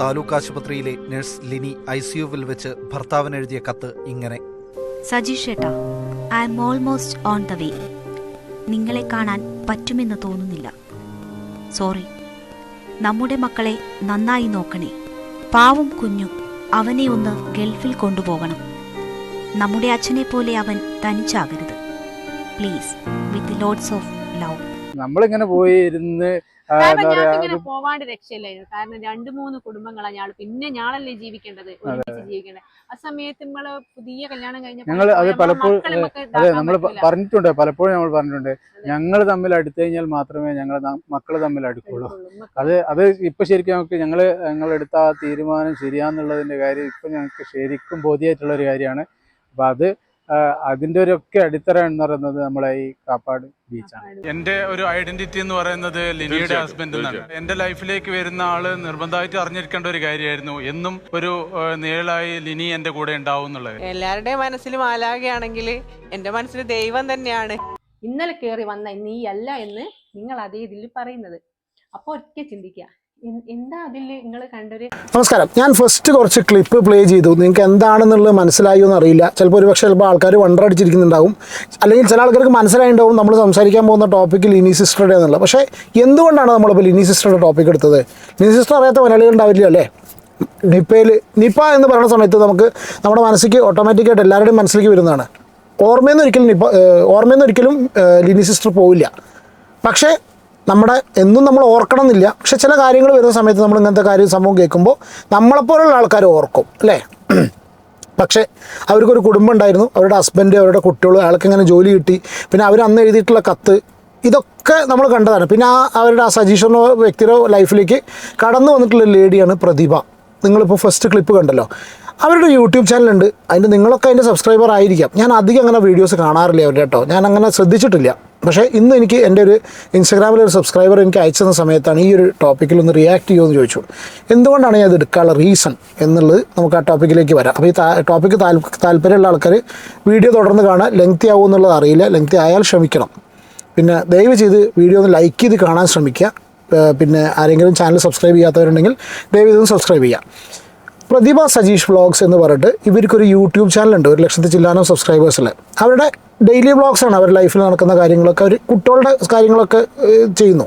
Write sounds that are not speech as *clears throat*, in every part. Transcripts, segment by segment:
താലൂക്ക് ആശുപത്രിയിലെ nurse Lini I സിയുവിൽ വെച്ച് ഭർത്താവിന് എഴുതിയ കത്ത് ഇങ്ങനെ. സജീഷ് ഏട്ടാ I am almost on the way നിങ്ങളെ കാണാൻ പറ്റുമെന്ന് തോന്നുന്നില്ല. സോറി നമ്മുടെ മക്കളെ നന്നായി നോക്കണേ. പാവം കുഞ്ഞു അവനെ ഒന്ന് ഗൾഫിൽ കൊണ്ടുപോകണം. നമ്മുടെ അച്ഛനെ പോലെ അവൻ തനിച്ചാകരുത്. Please with loads of love നമ്മളിങ്ങനെ പോയി ഇരുന്ന് കാരണം എന്താ പറയാ ഞങ്ങൾക്ക് ഇങ്ങനെ പോവാണ്ട് രക്ഷയില്ലായിരുന്നു. കാരണം രണ്ടു മൂന്ന് കുടുംബങ്ങളാണ് ഞാൾ പിന്നെ ഞാളല്ലേ ജീവിക്കേണ്ടത്? ഒരുമിച്ച് ജീവിക്കേണ്ടത്. ആ സമയത്ത് നമ്മൾ പുതിയ കല്യാണം കഴിഞ്ഞപ്പോൾ അത് പലപ്പോഴും അതെ നമ്മൾ പറഞ്ഞിട്ടുണ്ട് പലപ്പോഴും നമ്മൾ പറഞ്ഞിട്ടുണ്ട്. ഞങ്ങൾ തമ്മിൽ അടുത്തു കഴിഞ്ഞാൽ മാത്രമേ ഞങ്ങൾ മക്കൾ തമ്മിൽ അടുക്കുള്ളൂ. അത് അത് ഇപ്പൊ ശരിക്കും നമുക്ക് ഞങ്ങൾ ഞങ്ങൾ എടുത്ത ആ തീരുമാനം ശരിയാന്നുള്ളതിന്റെ കാര്യം ഇപ്പൊ ഞങ്ങൾക്ക് ശരിക്കും ബോധ്യമായിട്ടുള്ള ഒരു കാര്യമാണ്. അപ്പൊ അത് അതിന്റെ ഒരു ഒക്കെ അടിത്തറ എന്ന് പറയുന്നത് നമ്മളെ ഈ കാപ്പാട് ബീച്ചാണ് എന്റെ ഒരു ഐഡന്റിറ്റി എന്ന് പറയുന്നത് ലിനിയുടെ ഹസ്ബൻഡ് എന്നാണ്. എന്റെ എന്റെ ലൈഫിലേക്ക് വരുന്ന ആൾ നിർബന്ധമായിട്ട് അറിഞ്ഞിരിക്കേണ്ട ഒരു കാര്യമായിരുന്നു. എന്നും ഒരു നീളായി നിഴലായി ലിനി എന്റെ കൂടെ ഉണ്ടാവും എന്നുള്ളത് എല്ലാവരുടെയും മനസ്സിൽ മാലാകയാണെങ്കിൽ എന്റെ മനസ്സിൽ ദൈവം തന്നെയാണ്. ഇന്നലെ കേറി വന്ന നീ അല്ല എന്ന് നിങ്ങൾ അതേ ഇതിൽ പറയുന്നത്. അപ്പൊ ഒറ്റ ചിന്തിക്കുക. നമസ്കാരം. ഞാൻ ഫസ്റ്റ് കുറച്ച് ക്ലിപ്പ് പ്ലേ ചെയ്തു. നിങ്ങൾക്ക് എന്താണെന്നുള്ളത് മനസ്സിലായോ എന്നറിയില്ല ചിലപ്പോൾ ഒരു പക്ഷേ ചിലപ്പോൾ ആൾക്കാർ വണ്ടർ അടിച്ചിരിക്കുന്നുണ്ടാവും. അല്ലെങ്കിൽ ചില ആൾക്കാർക്ക് മനസ്സിലായിട്ടുണ്ടാവും നമ്മൾ സംസാരിക്കാൻ പോകുന്ന ടോപ്പിക്ക് ലിനി സിസ്റ്ററുടെ എന്നുള്ളത്. പക്ഷേ എന്തുകൊണ്ടാണ് നമ്മളിപ്പോൾ ലിനി സിസ്റ്ററുടെ ടോപ്പിക് എടുത്തത്? ലിനി സിസ്റ്റർ അറിയാത്ത മലയാളികൾ ഉണ്ടാവില്ല അല്ലേ? നിപ്പയിൽ നിപ്പ എന്ന് പറയുന്ന സമയത്ത് നമുക്ക് നമ്മുടെ മനസ്സിലേക്ക് ഓട്ടോമാറ്റിക്കായിട്ട് എല്ലാവരുടെയും മനസ്സിലേക്ക് വരുന്നതാണ്. ഓർമ്മയെന്ന് ഒരിക്കലും നിപ്പ ഓർമ്മയെന്നൊരിക്കലും ലിനി സിസ്റ്റർ പോവില്ല. പക്ഷേ നമ്മുടെ എന്നും നമ്മൾ ഓർക്കണം എന്നില്ല പക്ഷെ ചില കാര്യങ്ങൾ വരുന്ന സമയത്ത് നമ്മൾ ഇങ്ങനത്തെ കാര്യം സംഭവം കേൾക്കുമ്പോൾ നമ്മളെപ്പോലുള്ള ആൾക്കാർ ഓർക്കും അല്ലേ? പക്ഷേ അവർക്കൊരു കുടുംബം ഉണ്ടായിരുന്നു. അവരുടെ ഹസ്ബൻഡ് അവരുടെ കുട്ടികൾ അയാൾക്ക് ഇങ്ങനെ ജോലി കിട്ടി. പിന്നെ അവർ അന്ന് എഴുതിയിട്ടുള്ള കത്ത്. ഇതൊക്കെ നമ്മൾ കണ്ടതാണ്. പിന്നെ ആ അവരുടെ ആ സജീഷ് എന്ന വ്യക്തിയുടെ ലൈഫിലേക്ക് കടന്നു വന്നിട്ടുള്ള ലേഡിയാണ് പ്രതിഭ. നിങ്ങളിപ്പോൾ ഫസ്റ്റ് ക്ലിപ്പ് കണ്ടല്ലോ. അവരുടെ യൂട്യൂബ് ചാനലുണ്ട്. അതിന്റെ നിങ്ങളൊക്കെ അതിന്റെ സബ്സ്ക്രൈബർ ആയിരിക്കാം. ഞാൻ അധികം അങ്ങനെ വീഡിയോസ് കാണാറില്ല അവരുടെ കേട്ടോ. ഞാൻ അങ്ങനെ ശ്രദ്ധിച്ചിട്ടില്ല. പക്ഷേ ഇന്ന് എനിക്ക് എന്റെ ഒരു ഇൻസ്റ്റാഗ്രാമിലെ ഒരു സബ്സ്ക്രൈബർ എനിക്ക് അയച്ചെന്ന സമയത്താണ് ഈ ഒരു ടോപ്പിക്കിൽ ഒന്ന് റിയാക്ട് ചെയ്യുമെന്ന് ചോദിച്ചു എന്തുകൊണ്ടാണ് ഞാൻ അത് എടുക്കാനുള്ള റീസൺ എന്നുള്ളത് നമുക്ക് ആ ടോപ്പിക്കിലേക്ക് വരാം. അപ്പോൾ ഈ ടോപ്പിക്ക് താല്പര്യമുള്ള ആൾക്കാർ വീഡിയോ തുടർന്ന് കാണാൻ ലെങ്തി ആവും എന്നുള്ളത് അറിയില്ല. ലെങ്തി ആയാൽ ക്ഷമിക്കണം പിന്നെ ദയവ് ചെയ്ത് വീഡിയോ ഒന്ന് ലൈക്ക് ചെയ്ത് കാണാൻ ശ്രമിക്കുക. പിന്നെ ആരെങ്കിലും ചാനൽ സബ്സ്ക്രൈബ് ചെയ്യാത്തവരുണ്ടെങ്കിൽ ദയവ് ചെയ്ത് സബ്സ്ക്രൈബ് ചെയ്യുക. പ്രതിഭ സജീഷ് വ്ളോഗ്സ് എന്ന് പറഞ്ഞിട്ട് ഇവർക്കൊരു യൂട്യൂബ് ചാനലുണ്ട് ഒരു ലക്ഷത്തി ചില്ലാനം സബ്സ്ക്രൈബേഴ്സിൽ അവരുടെ ഡെയിലി വ്ളോഗ്സാണ് അവർ ലൈഫിൽ നടക്കുന്ന കാര്യങ്ങളൊക്കെ അവർ കുട്ടികളുടെ കാര്യങ്ങളൊക്കെ ചെയ്യുന്നു.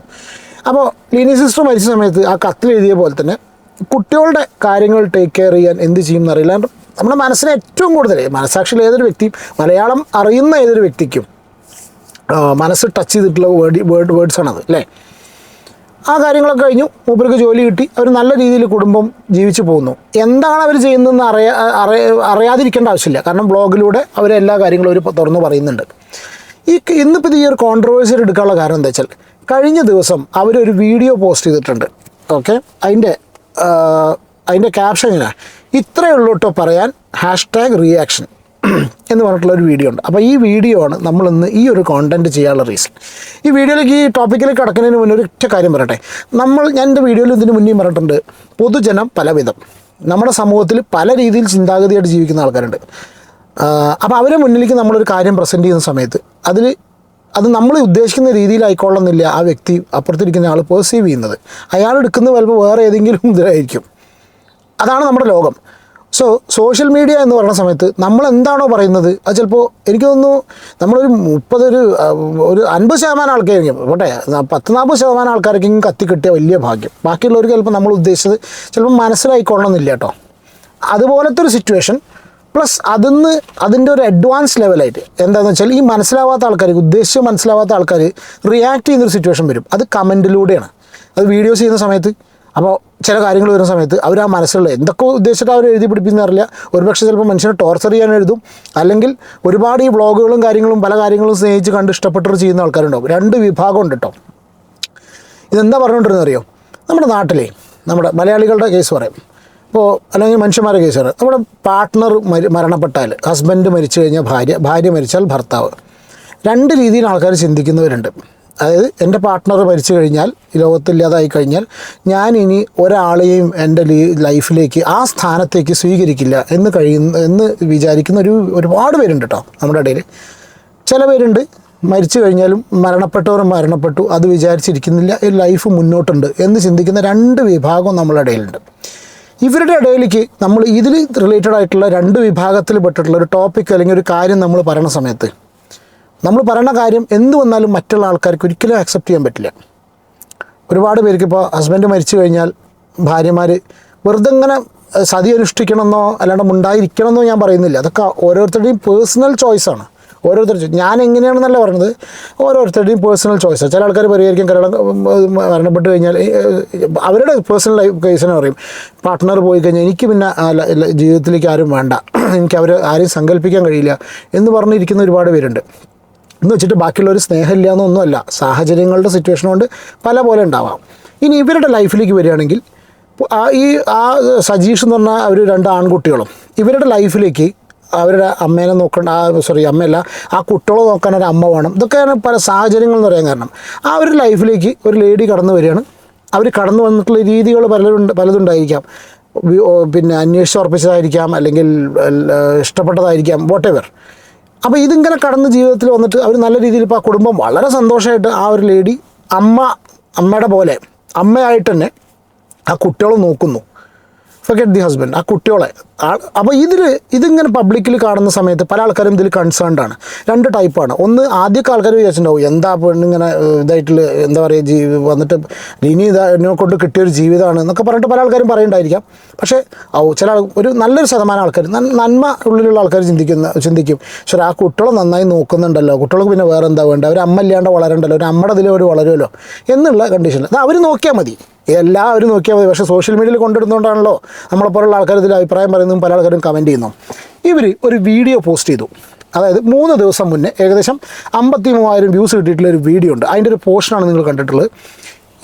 അപ്പോൾ ലീനി സിസ്റ്റർ മരിച്ച സമയത്ത് ആ കത്തിൽ എഴുതിയ പോലെ തന്നെ കുട്ടികളുടെ കാര്യങ്ങൾ ടേക്ക് കെയർ ചെയ്യാൻ എന്ത് ചെയ്യും എന്നറിയില്ല. നമ്മുടെ മനസ്സിന് ഏറ്റവും കൂടുതൽ മനസ്സാക്ഷിയിൽ ഏതൊരു വ്യക്തിയും മലയാളം അറിയുന്ന ഏതൊരു വ്യക്തിക്കും മനസ്സ് ടച്ച് ചെയ്തിട്ടുള്ള വേർഡ് വേർഡ് വേർഡ്സാണത് അല്ലേ? ആ കാര്യങ്ങളൊക്കെ കഴിഞ്ഞു. മൂപ്പർക്ക് ജോലി കിട്ടി. അവർ നല്ല രീതിയിൽ കുടുംബം ജീവിച്ചു പോകുന്നു. എന്താണ് അവർ ചെയ്യുന്നതെന്ന് അറിയാ അറിയ അറിയാതിരിക്കേണ്ട ആവശ്യമില്ല. കാരണം ബ്ലോഗിലൂടെ അവർ എല്ലാ കാര്യങ്ങളും അവർ തുറന്നു പറയുന്നുണ്ട്. ഈ ഇന്നിപ്പോൾ ഈ ഒരു കോൺട്രവേഴ്സി എടുക്കാനുള്ള കാരണം എന്താ വെച്ചാൽ കഴിഞ്ഞ ദിവസം അവരൊരു വീഡിയോ പോസ്റ്റ് ചെയ്തിട്ടുണ്ട്. ഓക്കെ? അതിന്റെ അതിന്റെ ക്യാപ്ഷൻ ഇങ്ങനെ ഇത്രയേ ഉള്ളൂ പറയാൻ. ഹാഷ് ടാഗ് റിയാക്ഷൻ *clears throat* എന്ന് പറഞ്ഞിട്ടുള്ള ഒരു വീഡിയോ ഉണ്ട്. അപ്പോൾ ഈ വീഡിയോ ആണ് നമ്മൾ ഇന്ന് ഈ ഒരു കോണ്ടന്റ് ചെയ്യാനുള്ള റീസൺ ഈ വീഡിയോയിലേക്ക് ഈ ടോപ്പിക്കിലേക്ക് കടക്കുന്നതിന് മുന്നേ ഒരു ഒറ്റ കാര്യം പറയട്ടെ. നമ്മൾ ഞാൻ എന്റെ വീഡിയോയിൽ ഇതിന് മുന്നേ പറഞ്ഞിട്ടുണ്ട്. പൊതുജനം പലവിധം. നമ്മുടെ സമൂഹത്തിൽ പല രീതിയിൽ ചിന്താഗതിയായിട്ട് ജീവിക്കുന്ന ആൾക്കാരുണ്ട്. അപ്പോൾ അവരെ മുന്നിലേക്ക് നമ്മളൊരു കാര്യം പ്രസന്റ് ചെയ്യുന്ന സമയത്ത് അതിൽ അത് നമ്മൾ ഉദ്ദേശിക്കുന്ന രീതിയിലായിക്കൊള്ളുന്നില്ല ആ വ്യക്തി അപ്പുറത്തിരിക്കുന്ന ആൾ പെർസീവ് ചെയ്യുന്നത്. അയാൾ എടുക്കുന്ന ചിലപ്പോൾ വേറെ ഏതെങ്കിലും ഇതിലായിരിക്കും അതാണ് നമ്മുടെ ലോകം. സോ സോഷ്യൽ മീഡിയ എന്ന് പറയുന്ന സമയത്ത് നമ്മൾ എന്താണോ പറയുന്നത്? അത് ചിലപ്പോൾ എനിക്ക് തോന്നുന്നു നമ്മളൊരു മുപ്പത് ഒരു അൻപത് ശതമാനം ആൾക്കാർ പോട്ടെ പത്ത് നാൽപ്പത് ശതമാനം ആൾക്കാർക്കെങ്കിലും കത്തി കിട്ടിയ വലിയ ഭാഗ്യം. ബാക്കിയുള്ളവർക്ക് ചിലപ്പോൾ നമ്മൾ ഉദ്ദേശിച്ചത് ചിലപ്പോൾ മനസ്സിലായിക്കൊള്ളണമെന്നില്ല കേട്ടോ. അതുപോലത്തെ ഒരു സിറ്റുവേഷൻ പ്ലസ് അതിന്ന് അതിന്റെ ഒരു അഡ്വാൻസ് ലെവലായിട്ട് എന്താണെന്ന് വെച്ചാൽ ഈ മനസ്സിലാവാത്ത ആൾക്കാർ ഉദ്ദേശിച്ച് മനസ്സിലാവാത്ത ആൾക്കാർ റിയാക്ട് ചെയ്യുന്നൊരു സിറ്റുവേഷൻ വരും. അത് കമന്റിലൂടെയാണ് അത് വീഡിയോസ് ചെയ്യുന്ന സമയത്ത് അപ്പോൾ ചില കാര്യങ്ങൾ വരുന്ന സമയത്ത് അവർ ആ മനസ്സിലുള്ള എന്തൊക്കെ ഉദ്ദേശിച്ചിട്ട് അവർ എഴുതി പിടിപ്പിക്കുന്ന അറിയില്ല. ഒരുപക്ഷെ ചിലപ്പോൾ മനുഷ്യനെ ടോർച്ചർ ചെയ്യാൻ എഴുതും. അല്ലെങ്കിൽ ഒരുപാട് ഈ വ്ളോഗുകളും കാര്യങ്ങളും പല കാര്യങ്ങളും സ്നേഹിച്ച് കണ്ട് ഇഷ്ടപ്പെട്ടവർ ചെയ്യുന്ന ആൾക്കാരുണ്ടാവും. രണ്ട് വിഭാഗമുണ്ട് കേട്ടോ. ഇതെന്താ പറഞ്ഞുകൊണ്ടിരുന്നത് അറിയോ? നമ്മുടെ നാട്ടിലെ നമ്മുടെ മലയാളികളുടെ കേസ് പറയും. ഇപ്പോൾ അല്ലെങ്കിൽ മനുഷ്യന്മാരുടെ കേസ് പറയും. നമ്മുടെ പാർട്ട്ണർ മരി മരണപ്പെട്ടാൽ ഹസ്ബൻഡ് മരിച്ചു കഴിഞ്ഞാൽ ഭാര്യ ഭാര്യ മരിച്ചാൽ ഭർത്താവ്. രണ്ട് രീതിയിൽ ആൾക്കാർ ചിന്തിക്കുന്നവരുണ്ട്. അതായത് എന്റെ പാർട്ട്ണർ മരിച്ചു കഴിഞ്ഞാൽ ഈ ലോകത്തില്ലാതായി കഴിഞ്ഞാൽ ഞാൻ ഇനി ഒരാളെയും എന്റെ ലൈഫിലേക്ക് ആ സ്ഥാനത്തേക്ക് സ്വീകരിക്കില്ല എന്ന് കഴിയുന്ന എന്ന് വിചാരിക്കുന്ന ഒരു ഒരുപാട് പേരുണ്ട് കേട്ടോ നമ്മുടെ ഇടയിൽ ചില പേരുണ്ട് മരിച്ചു കഴിഞ്ഞാലും മരണപ്പെട്ടവരും മരണപ്പെട്ടു അത് വിചാരിച്ചിരിക്കുന്നില്ല ഈ ലൈഫ് മുന്നോട്ടുണ്ട് എന്ന് ചിന്തിക്കുന്ന രണ്ട് വിഭാഗം നമ്മളുടെ ഇടയിലുണ്ട്. ഇവരുടെ ഇടയിലേക്ക് നമ്മൾ ഇതിൽ റിലേറ്റഡ് ആയിട്ടുള്ള രണ്ട് വിഭാഗത്തിൽ പെട്ടിട്ടുള്ള ഒരു ടോപ്പിക് അല്ലെങ്കിൽ ഒരു കാര്യം നമ്മൾ പറയുന്ന സമയത്ത് നമ്മൾ പറയുന്ന കാര്യം എന്ത് വന്നാലും മറ്റുള്ള ആൾക്കാർക്ക് ഒരിക്കലും ആക്സെപ്റ്റ് ചെയ്യാൻ പറ്റില്ല. ഒരുപാട് പേർക്ക് ഇപ്പോൾ ഹസ്ബൻഡ് മരിച്ചു കഴിഞ്ഞാൽ ഭാര്യമാർ വെറുതെ ഇങ്ങനെ സതി അനുഷ്ഠിക്കണമെന്നോ അല്ലാണ്ട് ഉണ്ടായിരിക്കണമെന്നോ ഞാൻ പറയുന്നില്ല. അതൊക്കെ ഓരോരുത്തരുടെയും പേഴ്സണൽ ചോയ്സാണ് ഓരോരുത്തർ ഞാൻ എങ്ങനെയാണെന്നല്ല പറയുന്നത് ഓരോരുത്തരുടെയും പേഴ്സണൽ ചോയ്സാണ് ചില ആൾക്കാർ പരിഹരിക്കും കല്യാണം മരണപ്പെട്ട് കഴിഞ്ഞാൽ അവരുടെ പേഴ്സണൽ ലൈഫ് കേസിനെ പറയും. പാർട്ട്ണർ പോയി കഴിഞ്ഞാൽ എനിക്ക് പിന്നെ ജീവിതത്തിലേക്ക് ആരും വേണ്ട. *clears throat* എനിക്ക് അവർ ആരെയും സങ്കല്പിക്കാൻ കഴിയില്ല എന്ന് പറഞ്ഞിരിക്കുന്ന ഒരുപാട് പേരുണ്ട്. എന്ന് വെച്ചിട്ട് ബാക്കിയുള്ളവർ സ്നേഹമില്ല എന്നൊന്നുമല്ല സാഹചര്യങ്ങളുടെ സിറ്റുവേഷൻ കൊണ്ട് പല പോലെ ഉണ്ടാവാം. ഇനി ഇവരുടെ ലൈഫിലേക്ക് വരികയാണെങ്കിൽ ആ ഈ ആ സജീഷ് എന്ന് പറഞ്ഞ അവർ രണ്ട് ആൺകുട്ടികളും ഇവരുടെ ലൈഫിലേക്ക് അവരുടെ അമ്മേനെ നോക്കേണ്ട ആ സോറി അമ്മയല്ല ആ കുട്ടികളെ നോക്കാൻ ഒരു അമ്മ വേണം. ഇതൊക്കെയാണ് പല സാഹചര്യങ്ങൾ എന്ന് പറയാൻ കാരണം. ആ ഒരു ലൈഫിലേക്ക് ഒരു ലേഡി കടന്നു വരികയാണ്. അവർ കടന്നു വന്നിട്ടുള്ള രീതികൾ പലരുണ്ട് പലതുണ്ടായിരിക്കാം പിന്നെ അന്വേഷിച്ച് ഉറപ്പിച്ചതായിരിക്കാം അല്ലെങ്കിൽ ഇഷ്ടപ്പെട്ടതായിരിക്കാം വോട്ട് എവർ അപ്പോൾ ഇതിങ്ങനെ കടന്ന് ജീവിതത്തിൽ വന്നിട്ട് അവർ നല്ല രീതിയിൽ ഇപ്പോൾ ആ കുടുംബം വളരെ സന്തോഷമായിട്ട് ആ ഒരു ലേഡി അമ്മ അമ്മയുടെ പോലെ അമ്മയായിട്ട് തന്നെ ആ കുട്ടികളെ നോക്കുന്നു. ഫർഗെറ്റ് ദി ഹസ്ബൻഡ് ആ കുട്ടികളെ അപ്പോൾ ഇതിൽ ഇതിങ്ങനെ പബ്ലിക്കിൽ കാണുന്ന സമയത്ത് പല ആൾക്കാരും ഇതിൽ കൺസേൺഡ് ആണ്. രണ്ട് ടൈപ്പാണ് ഒന്ന് ആദ്യമൊക്കെ ആൾക്കാർ വിചാരിച്ചിട്ടുണ്ടാവും എന്താ പെണ്ണിങ്ങനെ ഇതായിട്ട് എന്താ പറയുക ജീവി വന്നിട്ട് ഇനി ഇതാ എന്നെ കൊണ്ട് കിട്ടിയൊരു ജീവിതമാണ് എന്നൊക്കെ പറഞ്ഞിട്ട് പല ആൾക്കാരും പറയുണ്ടായിരിക്കാം. പക്ഷേ ഓ ചില ഒരു നല്ലൊരു ശതമാനം ആൾക്കാർ നന്മ ഉള്ളിലുള്ള ആൾക്കാർ ചിന്തിക്കുന്ന ചിന്തിക്കും. പക്ഷേ ആ കുട്ടികളെ നന്നായി നോക്കുന്നുണ്ടല്ലോ. കുട്ടികൾക്ക് പിന്നെ വേറെ എന്താ വേണ്ട അവർ അമ്മ ഇല്ലാണ്ട് വളരണ്ടല്ലോ. ഒരു അമ്മയുടെ ഇതിൽ അവർ വളരുമല്ലോ. എന്നുള്ള കണ്ടീഷനിൽ അത് അവർ നോക്കിയാൽ മതി. എല്ലാവരും നോക്കിയാൽ മതി. പക്ഷേ സോഷ്യൽ മീഡിയയിൽ കൊണ്ടിടുന്നതുകൊണ്ടാണല്ലോ നമ്മളെപ്പോലുള്ള ആൾക്കാർ ഇതിൽ അഭിപ്രായം പറയുന്നതും പല ആൾക്കാരും കമന്റ് ചെയ്യുന്നു ഇവർ ഒരു വീഡിയോ പോസ്റ്റ് ചെയ്തു. അതായത് മൂന്ന് ദിവസം മുന്നേ ഏകദേശം അമ്പത്തി മൂവായിരം വ്യൂസ് കിട്ടിയിട്ടുള്ള ഒരു വീഡിയോ ഉണ്ട്. അതിന്റെ ഒരു പോർഷനാണ് നിങ്ങൾ കണ്ടിട്ടുള്ളത്.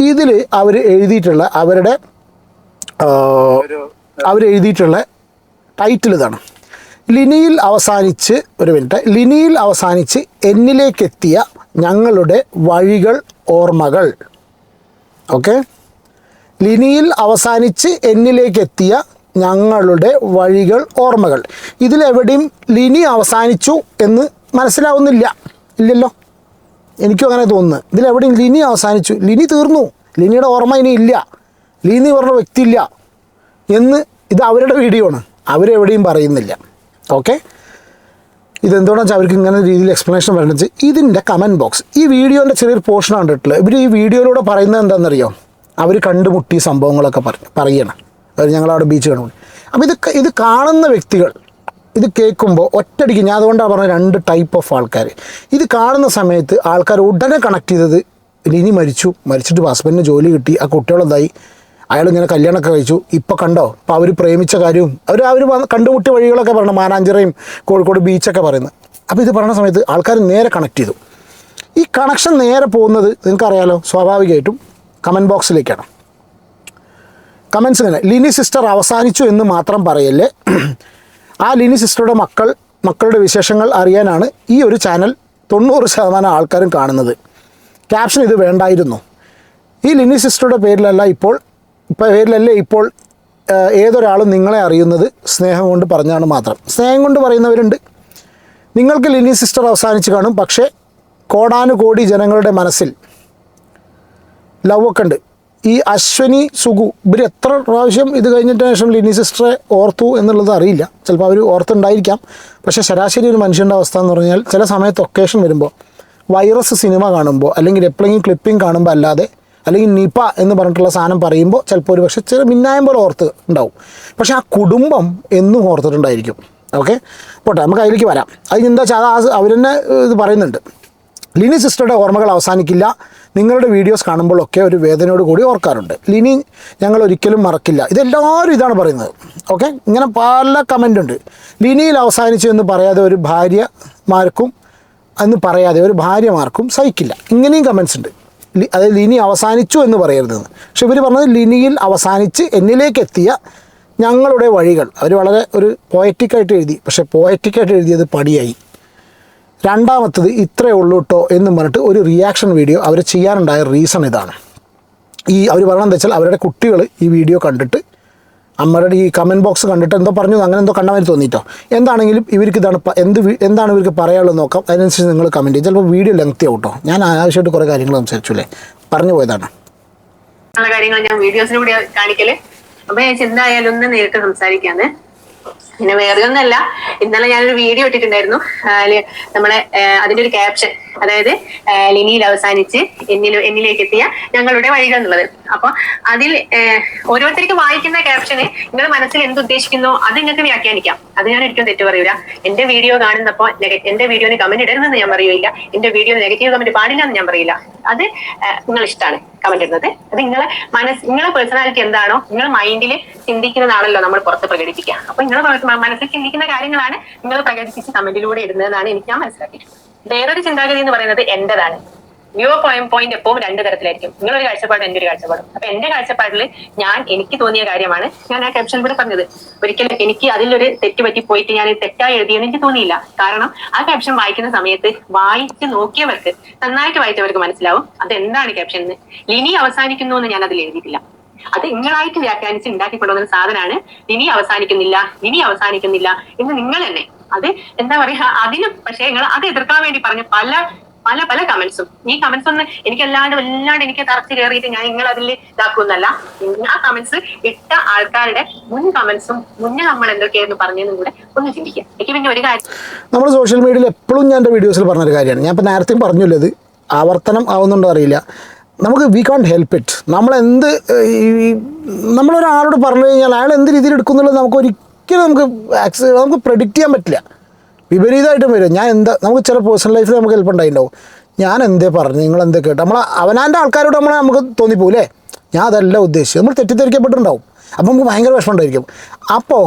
ഇതിൽ അവർ എഴുതിയിട്ടുള്ള അവരുടെ അവർ എഴുതിയിട്ടുള്ള ടൈറ്റിൽ ഇതാണ്. ലിനിയിൽ അവസാനിച്ച് ഒരു മിനിറ്റ് ലിനിയിൽ അവസാനിച്ച് എന്നിലേക്കെത്തിയ ഞങ്ങളുടെ വഴികൾ ഓർമ്മകൾ. ഓക്കെ ലിനിയിൽ അവസാനിച്ച് എന്നിലേക്ക് എത്തിയ ഞങ്ങളുടെ വഴികൾ ഓർമ്മകൾ. ഇതിലെവിടെയും ലിനി അവസാനിച്ചു എന്ന് മനസ്സിലാവുന്നില്ല. ഇല്ലല്ലോ. എനിക്കും അങ്ങനെ തോന്നുന്നു. ഇതിലെവിടെയും ലിനി അവസാനിച്ചു. ലിനി തീർന്നു. ലിനിയുടെ ഓർമ്മ ഇനി ഇല്ല. ലിനി പറഞ്ഞ വ്യക്തി ഇല്ല എന്ന് ഇത് അവരുടെ വീഡിയോ ആണ്. അവരെവിടെയും പറയുന്നില്ല. ഓക്കെ? ഇതെന്തുകൊണ്ടാണെന്ന് വെച്ചാൽ അവർക്ക് ഇങ്ങനെ രീതിയിൽ എക്സ്പ്ലനേഷൻ വരണമെന്ന് ഇതിന്റെ കമന്റ് ബോക്സ് ഈ വീഡിയോന്റെ ചെറിയൊരു പോർഷൻ കണ്ടിട്ടുള്ളത് ഇവർ ഈ വീഡിയോയിലൂടെ പറയുന്നത് എന്താണെന്നറിയോ? അവർ കണ്ടുമുട്ടി സംഭവങ്ങളൊക്കെ പറഞ്ഞു പറയണം. അവർ ഞങ്ങളവിടെ ബീച്ച് കണ്ടു അപ്പോൾ ഇത് ഇത് കാണുന്ന വ്യക്തികൾ ഇത് കേൾക്കുമ്പോൾ ഒറ്റടിക്ക് ഞാൻ അതുകൊണ്ടാണ് പറഞ്ഞത് രണ്ട് ടൈപ്പ് ഓഫ് ആൾക്കാർ ഇത് കാണുന്ന സമയത്ത് ആൾക്കാർ ഉടനെ കണക്ട് ചെയ്തത് ലിനി മരിച്ചു. മരിച്ചിട്ട് ഹസ്ബൻഡിന് ജോലി കിട്ടി ആ കുട്ടികളെന്തായി? അയാൾ ഇങ്ങനെ കല്യാണമൊക്കെ കഴിച്ചു. ഇപ്പോൾ കണ്ടോ? അപ്പോൾ അവർ പ്രേമിച്ച കാര്യവും അവർ അവർ കണ്ടുമുട്ടിയ വഴികളൊക്കെ പറയണം മാനാഞ്ചിറയും കോഴിക്കോട് ബീച്ചൊക്കെ പറയുന്നത്. അപ്പോൾ ഇത് പറയുന്ന സമയത്ത് ആൾക്കാർ നേരെ കണക്ട് ചെയ്തു. ഈ കണക്ഷൻ നേരെ പോകുന്നത് നിങ്ങൾക്കറിയാലോ സ്വാഭാവികമായിട്ടും കമന്റ് ബോക്സിലേക്കാണ്. കമൻസ് ഇങ്ങനെ ലിനി സിസ്റ്റർ അവസാനിച്ചു എന്ന് മാത്രം പറയല്ലേ? *clears throat* ആ ലിനി സിസ്റ്ററുടെ മക്കൾ മക്കളുടെ വിശേഷങ്ങൾ അറിയാനാണ് ഈ ഒരു ചാനൽ തൊണ്ണൂറ് ശതമാനം ആൾക്കാരും കാണുന്നത്. ക്യാപ്ഷൻ ഇത് വേണ്ടായിരുന്നു. ഈ ലിനി സിസ്റ്ററുടെ പേരിലല്ല ഇപ്പോൾ പേരിലല്ലേ ഇപ്പോൾ ഏതൊരാളും നിങ്ങളെ അറിയുന്നത് സ്നേഹം കൊണ്ട് പറഞ്ഞാണ് മാത്രം. സ്നേഹം കൊണ്ട് പറയുന്നവരുണ്ട്. നിങ്ങൾക്ക് ലിനി സിസ്റ്റർ അവസാനിച്ച് കാണും പക്ഷേ കോടാനുകോടി ജനങ്ങളുടെ മനസ്സിൽ ലവ് ഒക്കെ ഉണ്ട് ഈ അശ്വനി സുഗു ഇവർ എത്ര പ്രാവശ്യം ഇത് കഴിഞ്ഞിട്ട് ശേഷം ലിനി സിസ്റ്ററെ ഓർത്തു എന്നുള്ളത് അറിയില്ല. ചിലപ്പോൾ അവർ ഓർത്തുണ്ടായിരിക്കാം. പക്ഷെ ശരാശരി ഒരു മനുഷ്യന്റെ അവസ്ഥ എന്ന് പറഞ്ഞാൽ ചില സമയത്ത് ഒക്കേഷൻ വരുമ്പോൾ വൈറസ് സിനിമ കാണുമ്പോൾ അല്ലെങ്കിൽ എപ്പോഴെങ്കിലും ക്ലിപ്പിംഗ് കാണുമ്പോൾ അല്ലാതെ അല്ലെങ്കിൽ നിപ എന്ന് പറഞ്ഞിട്ടുള്ള സാധനം പറയുമ്പോൾ ചിലപ്പോൾ ഒരു പക്ഷേ ചെറിയ മിന്നായം പോലെ ഓർത്ത് ഉണ്ടാവും. പക്ഷേ ആ കുടുംബം എന്നും ഓർത്തിട്ടുണ്ടായിരിക്കും. ഓക്കെ? പോട്ടെ നമുക്ക് അതിലേക്ക് വരാം. അതിന് എന്താ വെച്ചാൽ അത് അവർ തന്നെ ഇത് പറയുന്നുണ്ട്. ലിനി സിസ്റ്ററുടെ ഓർമ്മകൾ അവസാനിക്കില്ല. നിങ്ങളുടെ വീഡിയോസ് കാണുമ്പോഴൊക്കെ ഒരു വേദനയോട് കൂടി ഓർക്കാറുണ്ട്. ലിനി ഞങ്ങൾ ഒരിക്കലും മറക്കില്ല. ഇതെല്ലാവരും ഇതാണ് പറയുന്നത്. ഓക്കെ ഇങ്ങനെ പല കമന്റ് ഉണ്ട്. ലിനിയിൽ അവസാനിച്ചു എന്ന് പറയാതെ ഒരു ഭാര്യമാർക്കും എന്ന് പറയാതെ ഒരു ഭാര്യമാർക്കും സഹിക്കില്ല. ഇങ്ങനെയും കമൻസ് ഉണ്ട്. അതായത് ലിനി അവസാനിച്ചു എന്ന് പറയരുതെന്ന് പക്ഷെ ഇവർ പറഞ്ഞത് ലിനിയിൽ അവസാനിച്ച് എന്നിലേക്ക് എത്തിയ ഞങ്ങളുടെ വഴികൾ. അവർ വളരെ ഒരു പോയറ്റിക്കായിട്ട് എഴുതി. പക്ഷേ പോയറ്റിക്കായിട്ട് എഴുതിയത് പടിയായി. രണ്ടാമത്തത് ഇത്രയേ ഉള്ളൂ കേട്ടോ എന്ന് പറഞ്ഞിട്ട് ഒരു റിയാക്ഷൻ വീഡിയോ അവർ ചെയ്യാനുണ്ടായ റീസൺ ഇതാണ്. ഈ അവർ പറയണത് വെച്ചാൽ അവരുടെ കുട്ടികൾ ഈ വീഡിയോ കണ്ടിട്ട് അമ്മയുടെ ഈ കമന്റ് ബോക്സ് കണ്ടിട്ട് എന്തോ പറഞ്ഞു അങ്ങനെ എന്തോ കണ്ടമാതിരി തോന്നിയിട്ടോ എന്താണെങ്കിലും ഇവർക്ക് ഇതാണ് എന്ത് എന്താണ് ഇവർക്ക് പറയാനുള്ളത് നോക്കാം. അതിനനുസരിച്ച് നിങ്ങൾ കമന്റ് ചെയ്യും ചിലപ്പോൾ വീഡിയോ ലെങ്തി ആവട്ടോ ഞാൻ ആവശ്യമായിട്ട് കുറേ കാര്യങ്ങൾ സംസാരിച്ചു അല്ലേ? പറഞ്ഞു പോയതാണ്. കാര്യങ്ങൾ ഞാൻ വീഡിയോസിലൂടെ കാണിക്കൽ. അപ്പൊ എന്തായാലും ഒന്ന് നേരിട്ട് സംസാരിക്കാന്ന്. പിന്നെ വേറെ ഒന്നല്ല ഇന്നലെ ഞാനൊരു വീഡിയോ ഇട്ടിട്ടുണ്ടായിരുന്നു. നമ്മളെ അതിന്റെ ഒരു ക്യാപ്ഷൻ അതായത് ലിനിയിൽ അവസാനിച്ച് എന്നിൽ എന്നിലേക്ക് എത്തിയ ഞങ്ങളുടെ വഴികൾ എന്നുള്ളത്. അപ്പൊ അതിൽ ഓരോരുത്തർക്ക് വായിക്കുന്ന ക്യാപ്ഷന് നിങ്ങൾ മനസ്സിൽ എന്ത് ഉദ്ദേശിക്കുന്നു അത് നിങ്ങൾക്ക് വ്യാഖ്യാനിക്കാം. അത് ഞാൻ ഒരിക്കലും തെറ്റ് പറയൂല. എന്റെ വീഡിയോ കാണുന്നപ്പോ എന്റെ വീഡിയോന് കമന്റ് ഇടരുതെന്ന് ഞാൻ പറയൂല എന്റെ വീഡിയോ നെഗറ്റീവ് കമന്റ് പാടില്ല എന്ന് ഞാൻ പറയില്ല. അത് നിങ്ങൾ ഇഷ്ടമാണ് കമന്റ് ഇടുന്നത് അത് നിങ്ങളെ മനസ്സ് നിങ്ങളെ പേഴ്സണാലിറ്റി എന്താണോ നിങ്ങൾ മൈൻഡിൽ ചിന്തിക്കുന്നതാണല്ലോ നമ്മൾ പുറത്ത് പ്രകടിപ്പിക്കുക. അപ്പൊ നിങ്ങൾ മനസ്സിൽ ചിന്തിക്കുന്ന കാര്യങ്ങളാണ് നിങ്ങൾ പ്രകടിപ്പിച്ച് കമന്റിലൂടെ ഇടുന്നതെന്നാണ് എനിക്ക് ഞാൻ മനസ്സിലാക്കിയിട്ടുള്ളത്. വേറൊരു ചിന്താഗതി എന്ന് പറയുന്നത് എന്റേതാണ്? വ്യൂ പോയിന്റ് എപ്പോഴും രണ്ട് തരത്തിലായിരിക്കും. നിങ്ങളൊരു കാഴ്ചപ്പാട് എന്റെ ഒരു കാഴ്ചപ്പാടും. അപ്പൊ എന്റെ കാഴ്ചപ്പാടിൽ ഞാൻ എനിക്ക് തോന്നിയ കാര്യമാണ് ഞാൻ ആ ക്യാപ്ഷൻ കൂടെ പറഞ്ഞത്. ഒരിക്കലും എനിക്ക് അതിലൊരു തെറ്റ് പറ്റി പോയിട്ട് ഞാൻ തെറ്റായി എഴുതിയെന്ന് എനിക്ക് തോന്നിയില്ല. കാരണം ആ ക്യാപ്ഷൻ വായിക്കുന്ന സമയത്ത് വായിച്ച് നോക്കിയവർക്ക് നന്നായിട്ട് വായിച്ചവർക്ക് മനസ്സിലാവും അത് എന്താണ് ക്യാപ്ഷൻ എന്ന് ലിനി അവസാനിക്കുന്നു എന്ന് ഞാൻ അതിൽ എഴുതിയിട്ടില്ല. അത് നിങ്ങളായിട്ട് വ്യാഖ്യാനിച്ച് ഉണ്ടാക്കി കൊണ്ടുവന്ന സാധനമാണ്. ഇനി അവസാനിക്കുന്നില്ല ഇനി അവസാനിക്കുന്നില്ല എന്ന് നിങ്ങൾ തന്നെ. അത് എന്താ പറയാ അതിന് പക്ഷേ നിങ്ങൾ അത് എതിർക്കാൻ വേണ്ടി പറഞ്ഞ പല പല പല കമന്റ്സും ഈ കമന്റ്സ് ഒന്ന് എനിക്ക് അല്ലാണ്ട് വല്ലാണ്ട് എനിക്ക് തറച്ച് കയറിയിട്ട് ഞാൻ നിങ്ങൾ അതിൽ ഇതാക്കുന്നല്ല ആ കമന്റ്സ് ഇട്ട ആൾക്കാരുടെ മുൻ കമന്റ്സും മുന്നേ നമ്മൾ എന്തൊക്കെയായിരുന്നു പറഞ്ഞതെന്നും കൂടെ ഒന്ന് ചിന്തിക്കാം എനിക്ക് പിന്നെ ഒരു കാര്യം നമ്മൾ സോഷ്യൽ മീഡിയയിൽ എപ്പോഴും ഞാൻ എന്റെ വീഡിയോസിൽ പറഞ്ഞൊരു കാര്യമാണ്. ഞാൻ ഇപ്പോൾ നേരത്തെയും പറഞ്ഞില്ലത് ആവർത്തനം ആവുന്നുണ്ടോ അറിയില്ല. നമുക്ക് വി കാണ്ട് ഹെൽപ്പ് ഇറ്റ് നമ്മളെന്ത് ഈ നമ്മളൊരാളോട് പറഞ്ഞു കഴിഞ്ഞാൽ അയാൾ എന്ത് രീതിയിൽ എടുക്കുന്നുള്ളത് നമുക്ക് ഒരിക്കലും നമുക്ക് നമുക്ക് പ്രഡിക്റ്റ് ചെയ്യാൻ പറ്റില്ല. വിപരീതമായിട്ടും വരും. ഞാൻ എന്താ നമുക്ക് ചില പേഴ്സണൽ ലൈഫിൽ നമുക്ക് ഹെൽപ്പ് ഉണ്ടായിട്ടുണ്ടാവും ഞാൻ എന്തേ പറഞ്ഞു നിങ്ങൾ എന്തേ കേട്ടോ. നമ്മൾ അവനാന്റെ ആൾക്കാരോട് നമ്മളെ നമുക്ക് തോന്നിപ്പോവില്ലേ ഞാൻ അതല്ല ഉദ്ദേശിച്ചത്. നമ്മൾ തെറ്റിദ്ധരിക്കപ്പെട്ടിട്ടുണ്ടാവും. അപ്പോൾ നമുക്ക് ഭയങ്കര വിഷമം ഉണ്ടായിരിക്കും അപ്പോൾ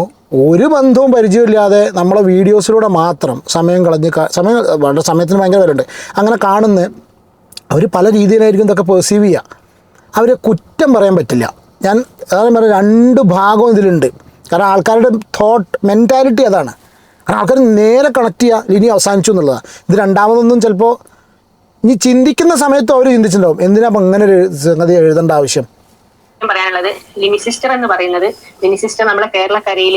ഒരു ബന്ധവും പരിചയമില്ലാതെ നമ്മളെ വീഡിയോസിലൂടെ മാത്രം സമയം കളഞ്ഞ് സമയം വളരെ സമയത്തിന് ഭയങ്കര വിലയുണ്ട്. അങ്ങനെ കാണുന്ന അവർ പല രീതിയിലായിരിക്കും ഇതൊക്കെ പെർസീവ് ചെയ്യുക. അവരെ കുറ്റം പറയാൻ പറ്റില്ല. ഞാൻ അതാണ് പറയുക രണ്ട് ഭാഗവും ഇതിലുണ്ട്. കാരണം ആൾക്കാരുടെ തോട്ട് മെന്റാലിറ്റി അതാണ്. കാരണം ആൾക്കാർ നേരെ കണക്ട് ചെയ്യുക ഇനി അവസാനിച്ചു എന്നുള്ളതാണ്. ഇത് രണ്ടാമതൊന്നും ചിലപ്പോൾ ഇനി ചിന്തിക്കുന്ന സമയത്ത് അവർ ചിന്തിച്ചിട്ടുണ്ടാവും. എന്തിനാ അങ്ങനെ ഒരു സംഗതി എഴുതേണ്ട ആവശ്യം? പറയാനുള്ളത് ലിനി സിസ്റ്റർ എന്ന് പറയുന്നത് ലിനി സിസ്റ്റർ നമ്മളെ കേരളക്കരയിൽ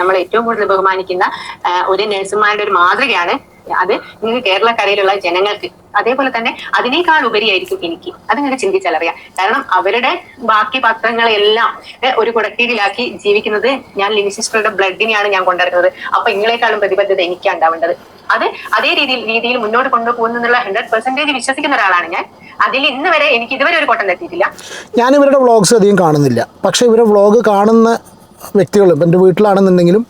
നമ്മൾ ഏറ്റവും കൂടുതൽ ബഹുമാനിക്കുന്ന ഒരു നഴ്സുമാരുടെ ഒരു മാതൃകയാണ് അത് നിങ്ങൾക്ക് കേരളക്കരയിലുള്ള ജനങ്ങൾക്ക് അതേപോലെ തന്നെ അതിനേക്കാൾ ഉപരിയായിരിക്കും എനിക്ക്. അത് നിങ്ങൾക്ക് ചിന്തിച്ചാൽ അറിയാം. കാരണം അവരുടെ ബാക്കി പത്രങ്ങളെല്ലാം ഒരു കുടക്കീഴിലാക്കി ജീവിക്കുന്നത് ഞാൻ ലിനി സിസ്റ്ററുടെ ബ്ലഡിനെയാണ് ഞാൻ കൊണ്ടുവരുന്നത്. അപ്പൊ നിങ്ങളെക്കാളും പ്രതിബദ്ധത എനിക്കാണ് ഉണ്ടാവേണ്ടത്. അത് അതേ രീതിയിൽ രീതിയിൽ മുന്നോട്ട് കൊണ്ടുപോകുന്നുള്ള ഹൺഡ്രഡ് പെർസെന്റേജ് വിശ്വസിക്കുന്ന ഒരാളാണ് ഞാൻ. അതിൽ ഇന്ന് വരെ എനിക്ക് ഇതുവരെ ഒരു കോട്ടം തെറ്റിയിട്ടില്ല. ഞാൻ ഇവരുടെ വ്ളോഗ്സ് അധികം കാണുന്നില്ല. പക്ഷേ ഇവരുടെ വ്ളോഗ് കാണുന്ന വ്യക്തികളും എന്റെ വീട്ടിലാണെന്നുണ്ടെങ്കിലും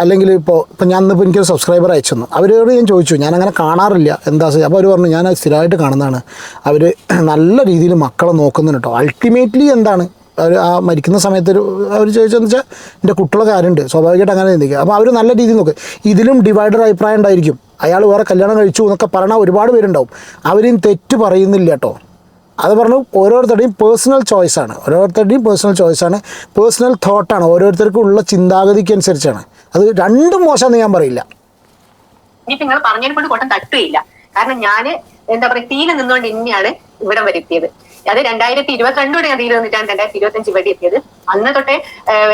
അല്ലെങ്കിൽ ഇപ്പോൾ ഇപ്പം ഞാൻ ഇന്നിപ്പോൾ എനിക്കൊരു സബ്സ്ക്രൈബർ അയച്ചു തന്നു അവരോട് ഞാൻ ചോദിച്ചു ഞാൻ അങ്ങനെ കാണാറില്ല. എന്താ അപ്പോൾ അവർ പറഞ്ഞു ഞാൻ സ്ഥിരമായിട്ട് കാണുന്നതാണ്. അവർ നല്ല രീതിയിൽ മക്കളെ നോക്കുന്നുണ്ട് കേട്ടോ അൾട്ടിമേറ്റ്ലി എന്താണ്? അവർ ആ മരിക്കുന്ന സമയത്ത് ഒരു അവർ ചോദിച്ചതെന്ന് വെച്ചാൽ എന്റെ കുട്ടികളെ കാര്യമുണ്ട്. സ്വാഭാവികമായിട്ട് അങ്ങനെ ചിന്തിക്കുക. അപ്പോൾ അവർ നല്ല രീതിയിൽ നോക്കും. ഇതിലും ഡിവൈഡർ അഭിപ്രായം ഉണ്ടായിരിക്കും. അയാൾ വേറെ കല്യാണം കഴിച്ചു എന്നൊക്കെ പറഞ്ഞാൽ ഒരുപാട് പേരുണ്ടാവും. അവരും തെറ്റ് പറയുന്നില്ല കേട്ടോ അത് പറഞ്ഞു ഓരോരുത്തരുടെയും പേഴ്സണൽ ചോയ്സാണ് ഓരോരുത്തരുടെയും പേഴ്സണൽ ചോയ്സാണ് പേഴ്സണൽ തോട്ടാണ് ഓരോരുത്തർക്കും ഉള്ള ചിന്താഗതിക്ക് അനുസരിച്ചാണ് അത് രണ്ടും മോശമെന്ന് ഞാൻ പറയില്ല. നിങ്ങൾ പറഞ്ഞതിനെ കൊണ്ട് കൊട്ടം തട്ടുകയില്ല. കാരണം ഞാൻ എന്താ പറയുക തീരെ നിന്നുകൊണ്ട് ഇന്നെയാണ് ഇവിടം വരെ എത്തിയത്. അത് രണ്ടായിരത്തി ഇരുപത്തിരണ്ടോടെ ഞാൻ തീരെ നിന്നിട്ടാണ് രണ്ടായിരത്തി ഇരുപത്തി ഇവിടെ എത്തിയത്. അന്ന് തൊട്ടേ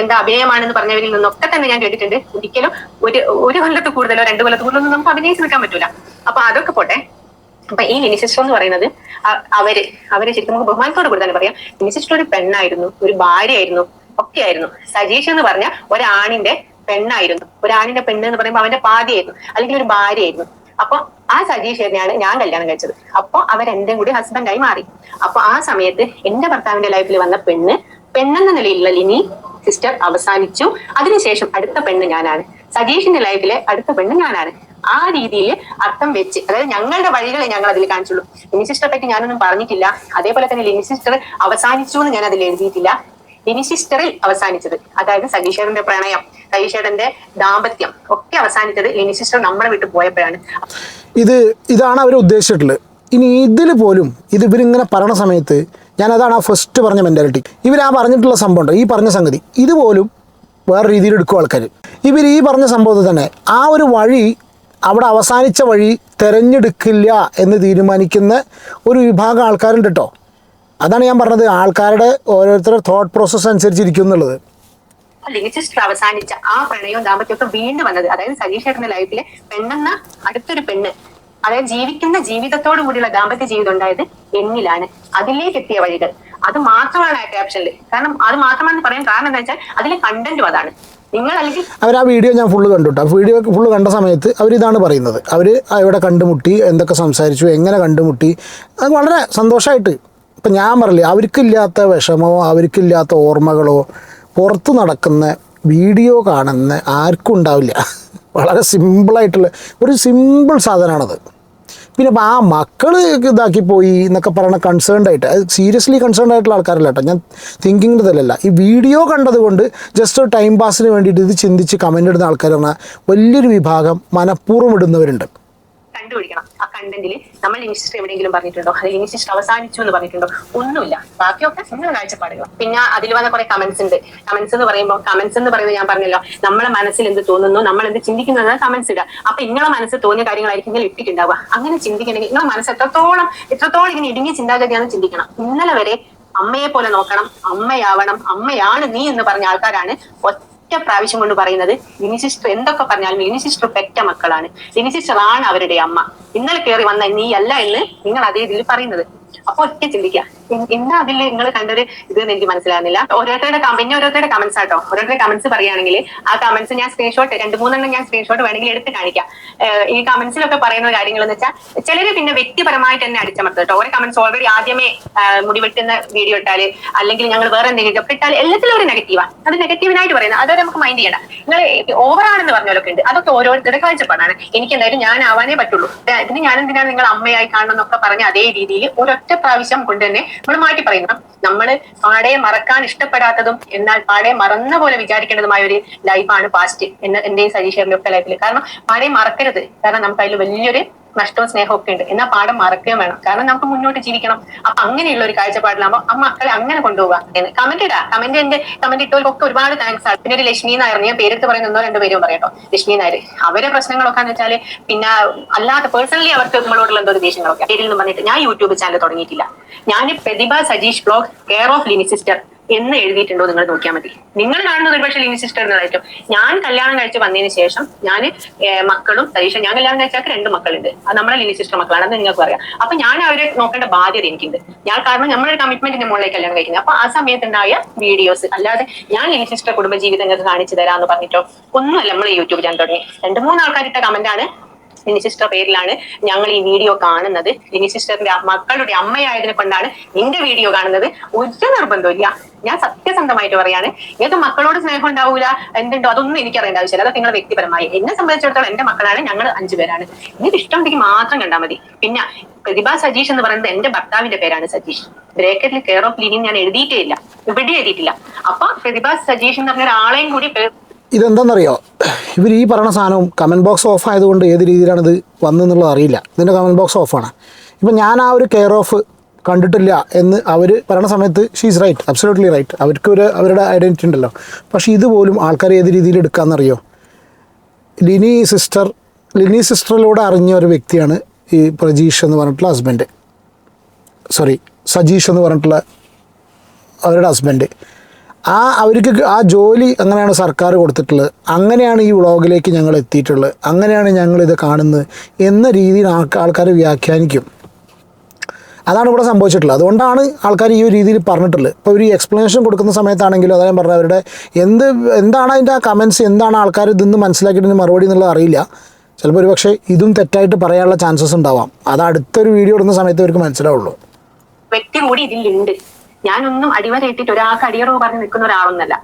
എന്താ അഭിനയമാണെന്ന് പറഞ്ഞവരിൽ നിന്നൊക്കെ തന്നെ ഞാൻ കേട്ടിട്ടുണ്ട്. ഒരിക്കലും ഒരു ഒരു കൊല്ലത്ത് കൂടുതലോ രണ്ട് കൊല്ലത്ത് കൂടുതലോ നമുക്ക് അഭിനയിച്ച് നിൽക്കാൻ പറ്റൂല. അപ്പൊ അതൊക്കെ പോട്ടെ. അപ്പൊ ഈ ലിനിസിസ്റ്റർ എന്ന് പറയുന്നത് അവർ അവർ ശരിക്കും നമുക്ക് ബഹുമാനത്തോട് കൂടി തന്നെ പറയാം. ലിനിസിസ്റ്റർ ഒരു പെണ്ണായിരുന്നു ഒരു ഭാര്യയായിരുന്നു ഒക്കെ ആയിരുന്നു സജീഷ് എന്ന് പറഞ്ഞ ഒരാണിന്റെ പെണ്ണായിരുന്നു. ഒരാണിന്റെ പെണ്ണ് എന്ന് പറയുമ്പോൾ അവന്റെ പാതിയായിരുന്നു അല്ലെങ്കിൽ ഒരു ഭാര്യയായിരുന്നു. അപ്പൊ ആ സജീഷ് തന്നെയാണ് ഞാൻ കല്യാണം കഴിച്ചത്. അപ്പൊ അവർ എന്റെ കൂടി ഹസ്ബൻഡായി മാറി. അപ്പൊ ആ സമയത്ത് എന്റെ ഭർത്താവിന്റെ ലൈഫിൽ വന്ന പെണ്ണ് പെണ്ണെന്ന നിലയിലുള്ള ലിനി സിസ്റ്റർ അവസാനിച്ചു. അതിനുശേഷം അടുത്ത പെണ്ണ് ഞാനാണ്. സജീഷിന്റെ ലൈഫിലെ അടുത്ത പെണ്ണ് ഞാനാണ്. ആ രീതിയിൽ അർത്ഥം വെച്ച് അതായത് ഞങ്ങളുടെ വഴികളെ ഞങ്ങൾ അതിൽ കാണിച്ചുള്ളൂ. ലിനി സിസ്റ്ററെ പറ്റി ഞാനൊന്നും പറഞ്ഞിട്ടില്ല. അതേപോലെ തന്നെ ലിനി സിസ്റ്റർ അവസാനിച്ചു എന്ന് ഞാൻ അതിൽ എഴുതിയിട്ടില്ല. ലിനി സിസ്റ്ററിൽ അവസാനിച്ചത് അതായത് സതീഷേടന്റെ പ്രണയം സതീഷേടന്റെ ദാമ്പത്യം ഒക്കെ അവസാനിച്ചത് ലിനി സിസ്റ്റർ നമ്മളെ വിട്ടു പോയപ്പോഴാണ്. ഇത് ഇതാണ് അവർ ഉദ്ദേശിച്ചിട്ടുള്ളത്. ഇനി ഇതിൽ പോലും ഇത് ഇവരിങ്ങനെ പറയണ സമയത്ത് ഞാൻ അതാണ് ആ ഫസ്റ്റ് പറഞ്ഞ മെന്റാലിറ്റി ഇവർ ആ പറഞ്ഞിട്ടുള്ള സംഭവം ഉണ്ട്? ഈ പറഞ്ഞ സംഗതി. ഇതുപോലും വേറെ രീതിയിൽ എടുക്കും ആൾക്കാർ ഇവർ ഈ പറഞ്ഞ സംഭവത്തിൽ തന്നെ ആ ഒരു വഴി അവിടെ അവസാനിച്ച വഴി തിരഞ്ഞെടുക്കില്ല എന്ന് തീരുമാനിക്കുന്ന ഒരു വിഭാഗം ആൾക്കാരുണ്ട് കേട്ടോ അതാണ് ഞാൻ പറഞ്ഞത്. ആൾക്കാരുടെ ഓരോരുത്തരുടെ തോട്ട് പ്രോസസ്സ് അനുസരിച്ചിരിക്കും എന്നുള്ളത് സിസ്റ്റർ അവസാനിച്ച ആ പ്രണയവും ദാമ്പത്യം ഒക്കെ വീണ്ടും വന്നത്. അതായത് സജീഷേട്ടന്റെ ലൈഫിലെ പെണ്ണെന്ന അടുത്തൊരു പെണ്ണ് അതായത് ജീവിക്കുന്ന ജീവിതത്തോടു കൂടിയുള്ള ദാമ്പത്യ ജീവിതം ഉണ്ടായത് എന്നിലാണ് അതിലേക്ക് എത്തിയ വഴികൾ. അത് മാത്രമാണ് ആ ക്യാപ്ഷനിൽ കാരണം അത് മാത്രമാണെന്ന് പറയാൻ കാരണം എന്താ വെച്ചാൽ അതിലെ കണ്ടന്റും അതാണ്. അവർ ആ വീഡിയോ ഞാൻ ഫുള്ള് കണ്ടു കേട്ടോ വീഡിയോ ഫുള്ള് കണ്ട സമയത്ത് അവരിതാണ് പറയുന്നത്. അവർ എവിടെ കണ്ടുമുട്ടി എന്തൊക്കെ സംസാരിച്ചു എങ്ങനെ കണ്ടുമുട്ടി അത് വളരെ സന്തോഷമായിട്ട് ഇപ്പം ഞാൻ പറയില്ലേ അവർക്കില്ലാത്ത വിഷമോ അവർക്കില്ലാത്ത ഓർമ്മകളോ പുറത്ത് നടക്കുന്ന വീഡിയോ കാണുന്ന ആർക്കും ഉണ്ടാവില്ല. *laughs* വളരെ സിമ്പിളായിട്ടുള്ള ഒരു സിമ്പിൾ സാധനമാണത്. പിന്നെ ആ മക്കൾ ഇതാക്കി പോയി എന്നൊക്കെ പറയണ കൺസേൺഡ് ആയിട്ട് സീരിയസ്ലി കൺസേൺഡ് ആയിട്ടുള്ള ആൾക്കാരല്ല കേട്ടോ. ഞാൻ തിങ്കിങ്ങിന്റെതല്ല ഈ വീഡിയോ കണ്ടതുകൊണ്ട് ജസ്റ്റ് ടൈം പാസിന് വേണ്ടിയിട്ട് ഇത് ചിന്തിച്ച് കമന്റ് ഇടുന്ന ആൾക്കാരാണ്. വലിയൊരു വിഭാഗം മനഃപൂർവം ഇടുന്നവരുണ്ട്. കണ്ടുപിടിക്കണം. ആ കണ്ടന്റിൽ നമ്മൾ ഇൻസ്റ്റ് എവിടെയെങ്കിലും പറഞ്ഞിട്ടുണ്ടോ? അല്ലെങ്കിൽ ഇൻസ്റ്റ് അവസാനിച്ചു എന്ന് പറഞ്ഞിട്ടുണ്ടോ? ഒന്നുമില്ല. ബാക്കിയൊക്കെ നിങ്ങളുടെ കാഴ്ചപ്പാടുകൾ പിന്നെ അതിൽ വന്ന കുറെ കമന്റ്സ് ഉണ്ട്. കമന്റ്സ് എന്ന് പറയുമ്പോൾ കമന്റ്സ് എന്ന് പറയുന്നത് ഞാൻ പറഞ്ഞല്ലോ. നമ്മളെ മനസ്സിൽ എന്ത് തോന്നുന്നു നമ്മൾ എന്ത് ചിന്തിക്കുന്നത് കമന്റ്സ് ഇടുക. അപ്പൊ നിങ്ങളെ മനസ്സിൽ തോന്നിയ കാര്യങ്ങളായിരിക്കും നിങ്ങൾ ഇട്ടിട്ടുണ്ടാവുക. അങ്ങനെ ചിന്തിക്കണമെങ്കിൽ നിങ്ങളെ മനസ്സ് എത്രത്തോളം എത്രത്തോളം ഇങ്ങനെ ഇടുങ്ങിയ ചിന്താഗതിയാണെന്ന് ചിന്തിക്കണം. ഇന്നലെ വരെ അമ്മയെ പോലെ നോക്കണം. അമ്മയാവണം. അമ്മയാണ് നീ എന്ന് പറഞ്ഞ ആൾക്കാരാണ് ഒറ്റ പ്രാവശ്യം കൊണ്ട് പറയുന്നത് ലിനി സിസ്റ്റർ എന്തൊക്കെ പറഞ്ഞാലും ലിനി സിസ്റ്റർ പെറ്റ മക്കളാണ്. ലിനി ആണ് അവരുടെ അമ്മ. ഇന്നലെ കയറി വന്ന നീ അല്ല എന്ന് നിങ്ങൾ അതേ ഇതിൽ പറയുന്നത്. അപ്പൊ ഒറ്റ ചിന്തിക്കുക. എന്താ അതിൽ നിങ്ങൾ കണ്ടൊരു ഇത് എനിക്ക് മനസ്സിലാകുന്നില്ല. ഓരോരുത്തരുടെ പിന്നെ ഓരോരുത്തരുടെ കമന്റ്സ് ആട്ടോ. ഓരോരുത്തരുടെ കമന്റ്സ് പറയുകയാണെങ്കിൽ ആ കമന്റ്സ് ഞാൻ സ്ക്രീൻഷോട്ട് രണ്ട് മൂന്നെണ്ണം ഞാൻ സ്ക്രീൻഷോട്ട് വേണമെങ്കിൽ എടുത്ത് കാണിക്കാം. ഈ കമന്റ്സിലൊക്കെ പറയുന്ന കാര്യങ്ങൾ എന്ന് വെച്ചാൽ ചിലർ പിന്നെ വ്യക്തിപരമായിട്ട് തന്നെ അടിച്ചമർത്തും കേട്ടോ. ഓരോ കമന്റ്സ് ഓൾറെഡി ആദ്യമേ മുടിവെട്ടുന്ന മുടി വെട്ടുന്ന വീഡിയോ ഇട്ടാൽ അല്ലെങ്കിൽ ഞങ്ങൾ വേറെ എന്തെങ്കിലും ഇട്ടാൽ എല്ലാത്തിലും ഒരു നെഗറ്റീവാണ് അത് നെഗറ്റീവിനായിട്ട് പറയുന്നത് അത് നമുക്ക് മൈൻഡ് ചെയ്യണം നിങ്ങൾ ഓവർ പറഞ്ഞാലൊക്കെ ഉണ്ട്. അതൊക്കെ ഓരോരുത്തരുടെ കാഴ്ചപ്പാടാണ്. എനിക്ക് എന്തായാലും ഞാൻ ആവാനേ പറ്റുള്ളൂ. ഇതിന് ഞാൻ എന്തിനാണ് നിങ്ങൾ അമ്മയായി കാണണം എന്നൊക്കെ പറഞ്ഞ അതേ രീതിയിൽ ഒരൊറ്റ പ്രാവശ്യം കൊണ്ട് തന്നെ നമ്മൾ മാറ്റി പറയുന്നു നമ്മൾ പാടെ മറക്കാൻ ഇഷ്ടപ്പെടാത്തതും എന്നാൽ പാടെ മറന്ന പോലെ വിചാരിക്കേണ്ടതുമായ ഒരു ലൈഫാണ് പാസ്റ്റ് എന്ന എന്റെയും സജീഷറിന്റെ ഒക്കെ ലൈഫിൽ കാരണം പാടെ മറക്കരുത്. കാരണം നമുക്ക് അതിൽ വലിയൊരു നഷ്ടവും സ്നേഹവും ഒക്കെ ഉണ്ട്. എന്നാൽ പാഠം മറക്കുകയും വേണം. കാരണം നമുക്ക് മുന്നോട്ട് ജീവിക്കണം. അപ്പൊ അങ്ങനെയുള്ള ഒരു കാഴ്ചപ്പാടിലാകുമ്പോൾ ആ മക്കളെ അങ്ങനെ കൊണ്ടുപോകുക എന്ന്. കമന്റ് ഇടാ. കമന്റ് എന്റെ കമന്റ് ഇട്ടവർക്കൊക്കെ ഒരുപാട് താങ്ക്സ് ആണ്. പിന്നെ ഒരു ലക്ഷ്മി നായർ ഞാൻ പേരെടുത്ത് പറയുന്നോ രണ്ടു പേരും പറയട്ടോ. ലക്ഷ്മി നായർ. അവരെ പ്രശ്നങ്ങളൊക്കെ എന്ന് വെച്ചാൽ പിന്നെ അല്ലാത്ത പേഴ്സണലി അവർക്ക് നമ്മളോടുള്ള എന്തോ ദേഷ്യങ്ങളൊക്കെ. പേരിൽ നിന്ന് പറഞ്ഞിട്ട് ഞാൻ യൂട്യൂബ് ചാനൽ തുടങ്ങിയിട്ടില്ല. ഞാൻ Prathibha Sajeesh blog care of Lini sister എന്ന് എഴുതിയിട്ടുണ്ടോ നിങ്ങൾ നോക്കിയാൽ മതി. നിങ്ങൾ കാണുന്നത് ഒരുപക്ഷെ ലിനി സിസ്റ്റർ എന്നതായിരിക്കും ഞാൻ കല്യാണം കഴിച്ച് വന്നതിന് ശേഷം ഞാൻ മക്കളും സതീഷ ഞാൻ കല്യാണം കഴിച്ചാൽ രണ്ട് മക്കളുണ്ട്. അത് നമ്മളെ ലിനി സിസ്റ്റർ മക്കളാണ് അത് നിങ്ങൾക്ക് പറയാം. അപ്പൊ ഞാൻ അവരെ നോക്കേണ്ട ബാധ്യത എനിക്കുണ്ട്. ഞാൻ കാരണം നമ്മളൊരു കമ്മിറ്റ്മെന്റിന്റെ മുകളിലേക്ക് കല്യാണം കഴിക്കുന്നത്. അപ്പൊ ആ സമയത്തുണ്ടായ വീഡിയോസ് അല്ലാതെ ഞാൻ ലിനി സിസ്റ്റർ കുടുംബ ജീവിതം നിങ്ങൾക്ക് കാണിച്ചു തരാന്ന് പറഞ്ഞിട്ടോ ഒന്നുമല്ല നമ്മൾ യൂട്യൂബ് ചാനൽ തുടങ്ങി. രണ്ട് മൂന്ന് ആൾക്കാരിട്ട കമന്റ് ആണ് ലിനി സിസ്റ്റർ പേരിലാണ് ഞങ്ങൾ ഈ വീഡിയോ കാണുന്നത്. ലിനി സിസ്റ്ററിന്റെ മക്കളുടെ അമ്മയായതിനെ കൊണ്ടാണ് നിന്റെ വീഡിയോ കാണുന്നത്. ഒരു നിർബന്ധമില്ല ഞാൻ സത്യസന്ധമായിട്ട് പറയാണ് നിങ്ങൾക്ക് മക്കളോട് സ്നേഹം ഉണ്ടാവില്ല എന്തുണ്ടോ അതൊന്നും എനിക്ക് അറിയേണ്ട ആവശ്യമില്ല. അതൊക്കെ നിങ്ങൾ വ്യക്തിപരമായി. എന്നെ സംബന്ധിച്ചിടത്തോളം എന്റെ മക്കളാണ് ഞങ്ങൾ അഞ്ചു പേരാണ്. നിങ്ങൾക്ക് ഇഷ്ടമുണ്ടെങ്കിൽ മാത്രം കണ്ടാൽ മതി. പിന്നെ പ്രതിഭ സജീഷ് എന്ന് പറയുന്നത് എന്റെ ഭർത്താവിന്റെ പേരാണ് സജീഷ് ബ്രേക്കറ്റിൽ കെയർ ഓഫ് ലിനിയും ഞാൻ എഴുതിയിട്ടേ ഇല്ല. ഇവിടെ എഴുതിയിട്ടില്ല. അപ്പൊ പ്രതിഭ സജീഷ് എന്ന് പറഞ്ഞ ഒരാളെയും കൂടി ഇതെന്താണെന്നറിയോ ഇവർ ഈ പറയുന്ന സാധനവും കമന്റ് ബോക്സ് ഓഫ് ആയതുകൊണ്ട് ഏത് രീതിയിലാണ് ഇത് അറിയില്ല. ഇതിന്റെ കമന്റ് ബോക്സ് ഓഫാണ് ഇപ്പം ഞാൻ ആ ഒരു കെയർ ഓഫ് കണ്ടിട്ടില്ല എന്ന് അവർ പറയുന്ന സമയത്ത് ഷീസ് റൈറ്റ് അബ്സലൂട്ട്ലി റൈറ്റ് അവർക്ക് ഒരു അവരുടെ ഐഡന്റിറ്റി ഉണ്ടല്ലോ. പക്ഷേ ഇതുപോലും ആൾക്കാർ ഏത് രീതിയിൽ എടുക്കാമെന്നറിയോ ലിനി സിസ്റ്റർ ലിനി സിസ്റ്ററിലൂടെ അറിഞ്ഞ ഒരു വ്യക്തിയാണ് ഈ പ്രജീഷ് എന്ന് പറഞ്ഞിട്ടുള്ള ഹസ്ബൻഡ് സോറി സജീഷ് എന്ന് പറഞ്ഞിട്ടുള്ള അവരുടെ ഹസ്ബൻഡ് ആ അവർക്ക് ആ ജോലി അങ്ങനെയാണ് സർക്കാർ കൊടുത്തിട്ടുള്ളത്. അങ്ങനെയാണ് ഈ വ്ളോഗിലേക്ക് ഞങ്ങൾ എത്തിയിട്ടുള്ളത്. അങ്ങനെയാണ് ഞങ്ങളിത് കാണുന്നത് എന്ന രീതിയിൽ ആൾക്കാർ വ്യാഖ്യാനിക്കും. അതാണ് ഇവിടെ സംഭവിച്ചിട്ടുള്ളത്. അതുകൊണ്ടാണ് ആൾക്കാർ ഈ ഒരു രീതിയിൽ പറഞ്ഞിട്ടുള്ളത്. ഇപ്പോൾ ഒരു എക്സ്പ്ലനേഷൻ കൊടുക്കുന്ന സമയത്താണെങ്കിലും അതായത് പറഞ്ഞ അവരുടെ എന്ത് എന്താണ് അതിന്റെ ആ കമൻസ് എന്താണ് ആൾക്കാർ ഇതെന്ന് മനസ്സിലാക്കിയിട്ട് മറുപടി എന്നുള്ളത് അറിയില്ല. ചിലപ്പോൾ ഒരു പക്ഷേ ഇതും തെറ്റായിട്ട് പറയാനുള്ള ചാൻസസ് ഉണ്ടാവാം. അത് അടുത്തൊരു വീഡിയോ ഇടുന്ന സമയത്ത് അവർക്ക് മനസ്സിലാവുള്ളൂ. വ്യക്തി കൂടി ഇതിലുണ്ട്. ഞാനൊന്നും അടിവരയിട്ടിട്ട് ഒരാൾക്ക് അടിയറവ് പറഞ്ഞ് നിൽക്കുന്ന ഒരാളൊന്നല്ല.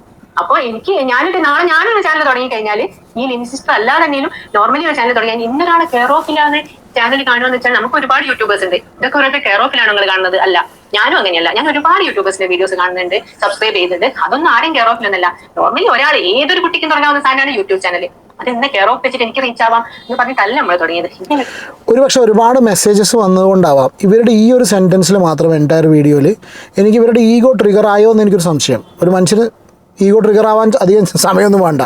അപ്പൊ എനിക്ക് ഞാനൊരു നാളെ ഞാനൊരു ചാനൽ തുടങ്ങി കഴിഞ്ഞാൽ ഈ ലിനി സിസ്റ്റർ അല്ലാതെ തന്നെയും നോർമലി ഒരു ചാനൽ തുടങ്ങിയാൽ ഇന്നൊരാളെ കെയർ ഓഫിലാണ് ചാനൽ കാണുമെന്ന് വെച്ചാൽ നമുക്ക് ഒരുപാട് യൂട്യൂബേഴ്സ് ഉണ്ട്. ഇതൊക്കെ ഓരോരുത്തർ കെയർ ഓഫിലാണ് നിങ്ങൾ കാണുന്നത് അല്ല. ഞാനും അങ്ങനെയല്ല. ഞാൻ ഒരുപാട് യൂട്യൂബേഴ്സിന്റെ വീഡിയോസ് കാണുന്നുണ്ട് സബ്സ്ക്രൈബ് ചെയ്യുന്നുണ്ട്. അതൊന്നും ആരും കെയർ ഓഫിലൊന്നല്ല നോർമലി ഒരാൾ ഏതൊരു കുട്ടിക്കും തുടങ്ങാവുന്ന സാധനമാണ് യൂട്യൂബ് ചാനൽ കെയർ ഓഫ് എനിക്ക് റീച്ച് ആവാം എന്ന് നമ്മൾ തുടങ്ങിയത്. ഒരുപക്ഷെ ഒരുപാട് മെസ്സേജസ് വന്നതുകൊണ്ടാവാം. ഇവരുടെ ഈ ഒരു സെന്റൻസിൽ മാത്രം എന്റയർ വീഡിയോയിൽ എനിക്ക് ഇവരുടെ ഈഗോ ട്രിഗർ ആയോ എന്ന് എനിക്കൊരു സംശയം. ഒരു മനുഷ്യന് ഈഗോ ട്രിഗർ ആവാൻ അധികം സമയമൊന്നും വേണ്ട.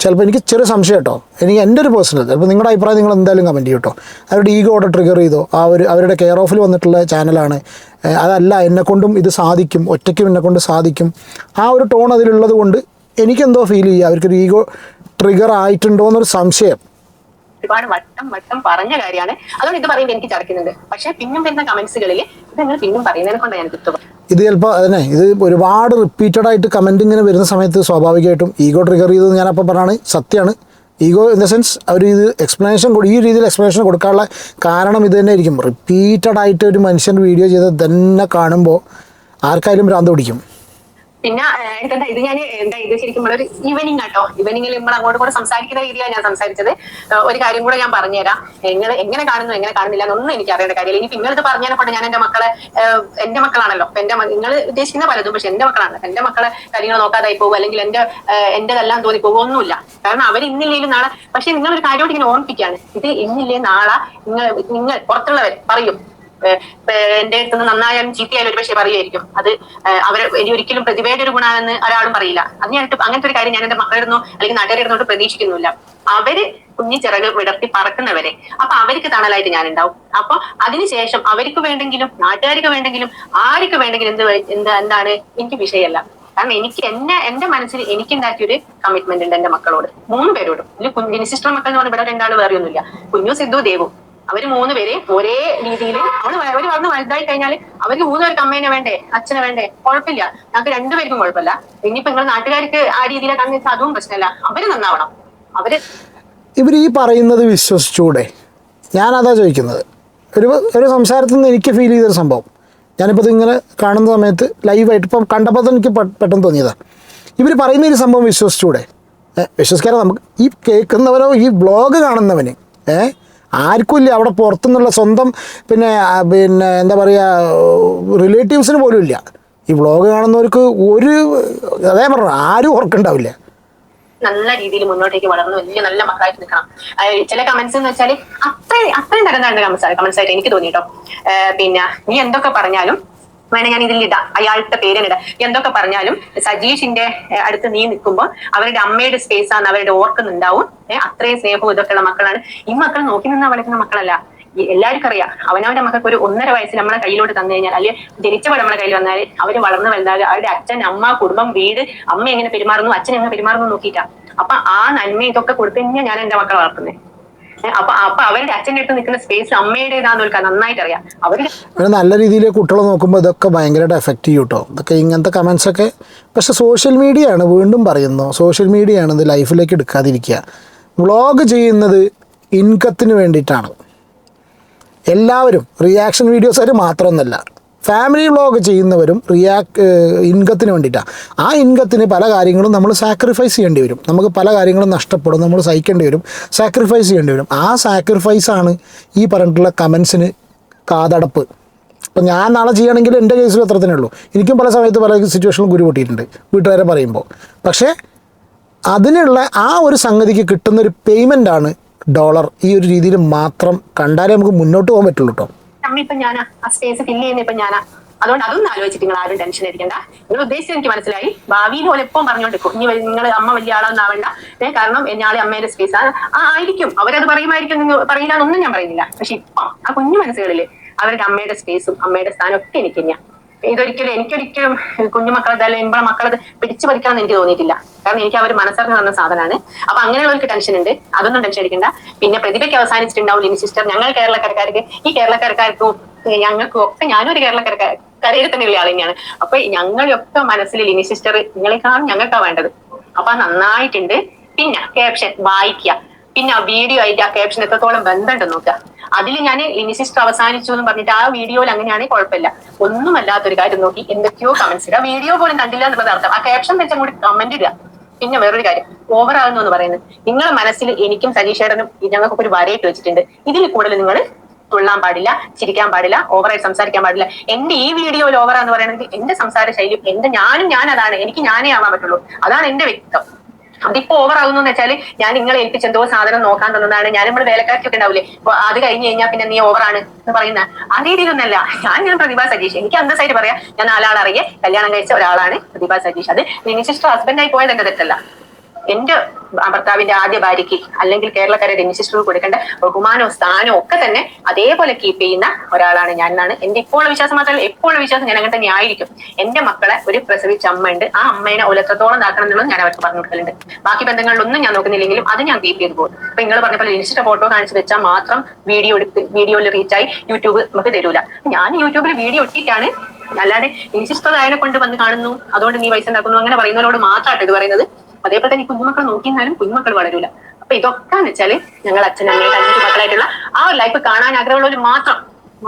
ചിലപ്പോൾ എനിക്ക് ചെറിയ സംശയം കേട്ടോ. എനിക്ക് എന്റെ ഒരു പേഴ്സണൽ ചിലപ്പോൾ നിങ്ങളുടെ അഭിപ്രായം നിങ്ങൾ എന്തായാലും കമന്റ് ചെയ്യും കേട്ടോ. അവരുടെ ഈഗോ അവിടെ ട്രിഗർ ചെയ്തോ? ആ ഒരു അവരുടെ കെയർ ഓഫിൽ വന്നിട്ടുള്ള ചാനലാണ് അതല്ല എന്നെക്കൊണ്ടും ഇത് സാധിക്കും. ഒറ്റയ്ക്കും എന്നെക്കൊണ്ട് സാധിക്കും. ആ ഒരു ടോൺ അതിലുള്ളത് കൊണ്ട് എനിക്കെന്തോ ഫീൽ ചെയ്യുക അവർക്കൊരു ഈഗോ ട്രിഗർ ആയിട്ടുണ്ടോ എന്നൊരു സംശയം. ഒരുപാട് വട്ടം വട്ടം പറഞ്ഞ കാര്യമാണ്. അതുകൊണ്ട് ഇത് പറയുമ്പോൾ എനിക്ക് ചടക്കുന്നുണ്ട്. പക്ഷെ പിന്നും വരുന്ന കമന്റ്സുകളിൽ ഇത് നിങ്ങൾ പിന്നും പറയുന്നതിനെ കൊണ്ടാണ് ഞാൻ തൃപ്തി ഇത് ചിലപ്പോൾ അതന്നെ ഇത് ഒരുപാട് റിപ്പീറ്റഡ് ആയിട്ട് കമന്റ് ഇങ്ങനെ വരുന്ന സമയത്ത് സ്വാഭാവികമായിട്ടും ഈഗോ ട്രിഗർ ചെയ്തത് ഞാനപ്പോൾ പറഞ്ഞാണ് സത്യമാണ് ഈഗോ ഇൻ ദ സെൻസ് അവർ ഇത് എക്സ്പ്ലനേഷൻ ഈ രീതിയിൽ എക്സ്പ്ലനേഷൻ കൊടുക്കാനുള്ള കാരണം ഇത് തന്നെ ആയിരിക്കും റിപ്പീറ്റഡ് ആയിട്ട് ഒരു മനുഷ്യൻ വീഡിയോ ചെയ്ത് തന്നെ കാണുമ്പോൾ ആർക്കായാലും ഭ്രാന്ത് പിടിക്കും. പിന്നെ എന്താ ഇത് ഞാൻ എന്താ ഇത് ശരിക്കും ഒരു ഈവനിങ് ആട്ടോ. ഈവനിങ്ങിൽ നമ്മൾ അങ്ങോട്ടും കൂടെ സംസാരിക്കുന്ന രീതിയാണ് ഞാൻ സംസാരിച്ചത്. ഒരു കാര്യം കൂടെ ഞാൻ പറഞ്ഞുതരാം. എങ്ങനെ എങ്ങനെ കാണുന്നു എങ്ങനെ കാണുന്നില്ല എന്നൊന്നും എനിക്ക് അറിയേണ്ട കാര്യമില്ല. ഇനി നിങ്ങളിത് പറഞ്ഞാൽ കൊണ്ട് ഞാൻ എന്റെ മക്കളെ എന്റെ മക്കളാണല്ലോ. എന്റെ നിങ്ങൾ ഉദ്ദേശിക്കുന്ന പലതും പക്ഷെ എന്റെ മക്കളാണ്. എന്റെ മക്കളെ കാര്യങ്ങൾ നോക്കാതായി പോകും അല്ലെങ്കിൽ എന്റെ എന്റെതെല്ലാം തോന്നി പോകും ഒന്നുമില്ല. കാരണം അവർ ഇന്നില്ലെങ്കിൽ നാളെ പക്ഷെ ഒരു കാര്യമായിട്ട് ഇങ്ങനെ ഓർമ്മിപ്പിക്കുകയാണ്. ഇത് ഇന്നില്ലേ നാളെ നിങ്ങൾ നിങ്ങൾ പുറത്തുള്ളവർ പറയും. എന്റെ അടുത്ത് നിന്ന് നന്നായാലും ചീത്തയായാലും ഒരു പക്ഷേ പറയുമായിരിക്കും. അത് അവർ ഇനി ഒരിക്കലും പ്രതിഭയുടെ ഒരു ഗുണമാണെന്ന് ഒരാളും പറയില്ല. അത് ഞാനിട്ട് അങ്ങനത്തെ ഒരു കാര്യം ഞാൻ എന്റെ മക്കളിടുന്നോ അല്ലെങ്കിൽ നാട്ടുകാരിടുന്നോ പ്രതീക്ഷിക്കുന്നില്ല അവർ കുഞ്ഞു ചിറക് വിടർത്തി പറക്കുന്നവരെ. അപ്പൊ അവർക്ക് തണലായിട്ട് ഞാൻ ഉണ്ടാവും അപ്പൊ അതിനുശേഷം അവർക്ക് വേണ്ടെങ്കിലും നാട്ടുകാർക്ക് വേണ്ടെങ്കിലും ആർക്ക് വേണ്ടെങ്കിലും എന്ത് എന്താ എന്ത് എന്താണ് എനിക്ക് വിഷയമല്ല. കാരണം എനിക്ക് എന്നെ എന്റെ മനസ്സിൽ എനിക്ക് ഉണ്ടാക്കിയ ഒരു കമ്മിറ്റ്മെന്റ് ഉണ്ട് എന്റെ മക്കളോട്. മൂന്ന് പേരോടും. ഇതിൽ കുഞ്ഞിനി സിസ്റ്റർ മക്കൾ എന്ന് പറഞ്ഞാൽ ഇവിടെ രണ്ടാൾ വേറെ ഒന്നുമില്ല കുഞ്ഞു സിദ്ധു ദേവു. അവർ മൂന്ന് പേര് ഒരേ രീതിയിൽ അവൾ അവർ വളർന്ന് വലുതായി കഴിഞ്ഞാൽ അവർക്ക് മൂന്ന് പേർക്ക് അമ്മേനെ വേണ്ടേ അച്ഛനെ വേണ്ടേ? കുഴപ്പമില്ല. ഞങ്ങൾക്ക് രണ്ടുപേർക്കും കുഴപ്പമില്ല. ഇനിയിപ്പോ നിങ്ങൾ നാട്ടുകാർക്ക് ആ രീതിയിലാണെന്ന് വെച്ചാൽ അതും പ്രശ്നമല്ല. അവർ നന്നാവണം. അവർ ഇവർ ഈ പറയുന്നത് വിശ്വസിച്ചൂടെ? ഞാനതാ ചോദിക്കുന്നത്. ഒരു ഒരു സംസാരത്തിൽ നിന്ന് എനിക്ക് ഫീൽ ചെയ്തൊരു സംഭവം. ഞാനിപ്പോൾ ഇതിങ്ങനെ കാണുന്ന സമയത്ത് ലൈവായിട്ട് ഇപ്പം കണ്ടപ്പോൾ തന്നെ എനിക്ക് പെട്ടെന്ന് തോന്നിയതാണ് ഇവർ പറയുന്ന ഒരു സംഭവം വിശ്വസിച്ചൂടെ? വിശ്വസിക്കാതെ നമുക്ക് ഈ കേൾക്കുന്നവനോ ഈ ബ്ലോഗ് കാണുന്നവന് ഏ ആർക്കും ഇല്ല അവിടെ പുറത്തുനിന്നുള്ള സ്വന്തം പിന്നെ പിന്നെ എന്താ പറയുക റിലേറ്റീവ്സിന് പോലും ഇല്ല. ഈ വ്ളോഗ് കാണുന്നവർക്ക് ഒരു അതേ പറഞ്ഞു ആരും ഓർക്കുണ്ടാവില്ല നല്ല രീതിയിൽ മുന്നോട്ടേക്ക് വളർന്ന് വലിയ നല്ല മക്കളായിട്ട് നിൽക്കണം. ചില കമന്റ്സ് എന്ന് വെച്ചാൽ അത്രയും അത്രയും തരം തരേണ്ട കമന്റ്സ് കമന്റ്സ് ആയിട്ട് എനിക്ക് തോന്നിട്ടോ. പിന്നെ നീ എന്തൊക്കെ പറഞ്ഞാലും വേണേ ഞാൻ ഇതിൽ ഇടാം. അയാളുടെ പേരിനിടാം എന്തൊക്കെ പറഞ്ഞാലും സജീഷിന്റെ അടുത്ത് നീ നിൽക്കുമ്പോൾ അവരുടെ അമ്മയുടെ സ്പേസ് ആണ് അവരുടെ ഓർക്കുന്നുണ്ടാവും. ഏഹ് അത്രയും സ്നേഹവും ഇതൊക്കെ ഉള്ള മക്കളാണ്. ഈ മക്കൾ നോക്കി നിന്നാ വളരുന്ന മക്കളല്ല. എല്ലാവർക്കും അറിയാം. അവനവന്റെ മക്കൾക്ക് ഒരു ഒന്നര വയസ്സിൽ നമ്മളെ കയ്യിലോട്ട് തന്നു കഴിഞ്ഞാൽ അല്ലെങ്കിൽ ജനിച്ചപ്പോൾ നമ്മളെ കയ്യിൽ വന്നാൽ അവർ വളർന്നു വലുതാകുക അവരുടെ അച്ഛൻ അമ്മ കുടുംബം വീട് അമ്മ എങ്ങനെ പെരുമാറുന്നു അച്ഛൻ എങ്ങനെ പെരുമാറുന്നു നോക്കിയിട്ടാ. അപ്പൊ ആ നന്മ ഇതൊക്കെ കൊടുത്തു കഴിഞ്ഞാൽ ഞാൻ എന്റെ മക്കളെ വളർത്തുന്നത് അപ്പൊ അപ്പൊ അവരുടെ അച്ഛന്റെ അടുത്ത് നിൽക്കുന്ന സ്പേസ് അമ്മയുടേതാന്ന് അവർക്ക് നന്നായിട്ട് അറിയാം. അവരുടെ നല്ല രീതിയിൽ കുട്ടികളെ നോക്കുമ്പോൾ ഇതൊക്കെ ഭയങ്കരമായിട്ട് എഫക്റ്റ് ചെയ്യും കേട്ടോ ഇതൊക്കെ ഇങ്ങനത്തെ കമന്റ്സ് കമൻസൊക്കെ പക്ഷെ സോഷ്യൽ മീഡിയ ആണ് വീണ്ടും പറയുന്നു. സോഷ്യൽ മീഡിയ ആണ് ഇത് ലൈഫിലേക്ക് എടുക്കാതിരിക്കുക. വ്ളോഗ് ചെയ്യുന്നത് ഇൻകത്തിന് വേണ്ടിയിട്ടാണ്. എല്ലാവരും റിയാക്ഷൻ വീഡിയോസ് അവർ മാത്രമൊന്നുമല്ല. ഫാമിലി വ്ളോഗ് ചെയ്യുന്നവരും റിയാക്ട് ഇൻകത്തിന് വേണ്ടിയിട്ടാണ് ആ ഇൻകത്തിന് പല കാര്യങ്ങളും നമ്മൾ സാക്രിഫൈസ് ചെയ്യേണ്ടി വരും. നമുക്ക് പല കാര്യങ്ങളും നഷ്ടപ്പെടും നമ്മൾ സഹിക്കേണ്ടി വരും. സാക്രിഫൈസ് ചെയ്യേണ്ടി വരും. ആ സാക്രിഫൈസാണ് ഈ പറഞ്ഞിട്ടുള്ള കമൻസിന് കാതടപ്പ്. ഇപ്പം ഞാൻ നാളെ ചെയ്യണമെങ്കിൽ എന്റെ കേസിൽ അത്ര തന്നെ ഉള്ളൂ. എനിക്കും പല സമയത്ത് പല സിറ്റുവേഷനിലും ഗുരു പൊട്ടിയിട്ടുണ്ട് വീട്ടുകാരെ പറയുമ്പോൾ. പക്ഷേ അതിനുള്ള ആ ഒരു സംഗതിക്ക് കിട്ടുന്നൊരു പേയ്മെന്റാണ് ഡോളർ ഈ ഒരു രീതിയിൽ മാത്രം കണ്ടാലേ നമുക്ക് മുന്നോട്ട് പോകാൻ പറ്റുള്ളൂ കേട്ടോ അമ്മ ഇപ്പൊ ഞാനാ ആ സ്പേസ് ഫില്ല് ചെയ്യുന്ന ഇപ്പൊ ഞാനാ അതുകൊണ്ട് അതൊന്നും ആലോചിച്ചിട്ട് നിങ്ങൾ ആരും ടെൻഷൻ അടിക്കണ്ട. നിങ്ങൾ ഉദ്ദേശിച്ചത് എനിക്ക് മനസ്സിലായി. ഭാവിയിൽ പോലെ എപ്പം പറഞ്ഞുകൊണ്ടിരിക്കും. ഇനി നിങ്ങൾ അമ്മ വലിയ ആളൊന്നും ആവണ്ട. ഏ, കാരണം ഞാളെ അമ്മയുടെ സ്പേസ് ആ ആയിരിക്കും. അവരത് പറയുമായിരിക്കും പറയില്ല എന്നൊന്നും ഞാൻ പറയുന്നില്ല. പക്ഷെ ഇപ്പൊ ആ കുഞ്ഞു മനസ്സുകളിൽ അവരുടെ അമ്മയുടെ സ്പേസും അമ്മയുടെ സ്ഥാനം ഒക്കെ എനിക്ക് തന്നെയാ. ഇതൊരിക്കലും എനിക്കൊരിക്കലും കുഞ്ഞുമക്കളെ അല്ലെങ്കിൽ എമ്പളെ മക്കളത് പിടിച്ചു പഠിക്കാമെന്ന് എനിക്ക് തോന്നിയിട്ടില്ല. കാരണം എനിക്ക് അവർ മനസ്സറിഞ്ഞ് തന്ന സാധനമാണ്. അപ്പൊ അങ്ങനെയുള്ളവർക്ക് ടെൻഷൻ ഉണ്ട്. അതൊന്നും ടെൻഷൻ അടിക്കണ്ട. പിന്നെ പ്രതിഭയ്ക്ക് അവസാനിച്ചിട്ടുണ്ടാവും ഇനി സിസ്റ്റർ ഞങ്ങൾ കേരളക്കാർക്ക് ഈ കേരളക്കാർക്കാർക്കും ഏ, ഞങ്ങൾക്കും ഒക്കെ ഞാനും ഒരു കേരളക്കാർക്കാർ കരയിൽ തന്നെയുള്ള ആൾ തന്നെയാണ്. അപ്പൊ ഞങ്ങളൊക്കെ മനസ്സിൽ ലിനി സിസ്റ്റർ നിങ്ങളെക്കാളും ഞങ്ങൾക്കാ വേണ്ടത്. അപ്പൊ നന്നായിട്ടുണ്ട്. പിന്നെ ക്യാപ്ഷൻ വായിക്കുക. പിന്നെ ആ വീഡിയോ ആയിട്ട് ആ ക്യാപ്ഷൻ എത്രത്തോളം ബന്ധമുണ്ടെന്ന് നോക്കുക. അതിൽ ഞാൻ ലിനി സിസ്റ്റർ അവസാനിച്ചു എന്ന് പറഞ്ഞിട്ട് ആ വീഡിയോയിൽ അങ്ങനെയാണെങ്കിൽ കുഴപ്പമില്ല. ഒന്നും ഒന്നുമല്ലാത്തൊരു കാര്യം നോക്കി എന്തൊക്കെയോ കമന്റ്സ് ഇടുക. വീഡിയോ പോലും കണ്ടില്ല എന്നുള്ളത് അർത്ഥം. ആ ക്യാപ്ഷൻ വെച്ച് അങ്ങോട്ട് കമന്റ് ഇടുക. പിന്നെ വേറൊരു കാര്യം. ഓവർ ആകുന്നു എന്ന് പറയുന്നത്. നിങ്ങളെ മനസ്സിൽ എനിക്കും സജീഷേടനും ഞങ്ങൾക്കൊക്കെ ഒരു വരയിട്ട് വെച്ചിട്ടുണ്ട്. ഇതിൽ കൂടുതൽ നിങ്ങൾ തുള്ളാൻ പാടില്ല ചിരിക്കാൻ പാടില്ല ഓവറായി സംസാരിക്കാൻ പാടില്ല. എന്റെ ഈ വീഡിയോയിൽ ഓവറാന്ന് പറയുന്നത് എന്റെ സംസാര ശൈലി എന്റെ ഞാനും ഞാൻ അതാണ് എനിക്ക് ഞാനേ ആവാൻ പറ്റുള്ളൂ. അതാണ് എന്റെ വ്യക്തിത്വം അതിപ്പോ ഓവർ എന്ന് വെച്ചാൽ ഞാൻ നിങ്ങളെ ഏൽപ്പിച്ച എന്തോ സാധനം നോക്കാൻ തന്നതാണ്. ഞാൻ നമ്മുടെ വേലക്കാർക്കൊക്കെ ഉണ്ടാവില്ലേ അപ്പൊ അത് കഴിഞ്ഞ് കഴിഞ്ഞാൽ പിന്നെ നീ ഓവറാണ് എന്ന് പറയുന്ന ആ രീതിയിലൊന്നല്ല. ഞാൻ ഞാൻ പ്രതിഭാ സജീഷ് എനിക്ക് അന്തസ്സായിട്ട് പറയാം. ഞാൻ നാലാളറിയെ. കല്യാണം കഴിച്ച ഒരാളാണ് പ്രതിഭാ സജീഷ് അത് നിനി സിസ്റ്റർ ഹസ്ബൻഡായി പോയത് എന്റെ തെറ്റല്ല എന്റെ ഭർത്താവിന്റെ ആദ്യ ഭാര്യയ്ക്ക് അല്ലെങ്കിൽ കേരളക്കാരെ രജിസ്റ്റർ കൊടുക്കേണ്ട ബഹുമാനവും സ്ഥാനവും ഒക്കെ തന്നെ അതേപോലെ കീപ്പ് ചെയ്യുന്ന ഒരാളാണ് ഞാൻ എന്നാണ് എന്റെ ഇപ്പോഴുള്ള വിശ്വാസം മാത്രമല്ല എപ്പോഴുള്ള വിശ്വാസം ഞാൻ അങ്ങനെ തന്നെ ആയിരിക്കും. എന്റെ മക്കളെ ഒരു പ്രസവിച്ച അമ്മ ഉണ്ട് ആ അമ്മേനെ ഒലത്രത്തോളം നടക്കണം എന്നുള്ളത് ഞാൻ അവർക്ക് പറഞ്ഞു കൊടുക്കലുണ്ട്. ബാക്കി ബന്ധങ്ങളിലൊന്നും ഞാൻ നോക്കുന്നില്ലെങ്കിലും അത് ഞാൻ കീപ്പ് ചെയ്ത് പോകും. അപ്പൊ നിങ്ങൾ പറഞ്ഞ പോലെ ഇൻസ്റ്റ ഫോട്ടോ കാണിച്ച് വെച്ചാൽ മാത്രം വീഡിയോ എടുത്ത് വീഡിയോയിൽ റീച്ചായി യൂട്യൂബ് നമുക്ക് തരൂല. ഞാൻ യൂട്യൂബിൽ വീഡിയോ ഇട്ടിട്ടാണ് അല്ലാതെ ഇൻസിസ്റ്റർ ആയനെ കൊണ്ട് വന്ന് കാണുന്നു. അതുകൊണ്ട് നീ പൈസ ഉണ്ടാക്കുന്നു. അങ്ങനെ പറയുന്നവരോട് മാത്രമായിട്ട് ഇത് പറയുന്നത്. അതേപോലെ തന്നെ കുഞ്ഞുമക്കൾ നോക്കിയിരുന്നാലും കുഞ്ഞുമക്കൾ വളരൂല. അപ്പൊ ഇതൊക്കെ എന്ന് വെച്ചാൽ ഞങ്ങൾ അച്ഛനമ്മയായിട്ട് അഞ്ച് മക്കളായിട്ടുള്ള ആ ഒരു ലൈഫ് കാണാൻ ആഗ്രഹമുള്ളവർ മാത്രം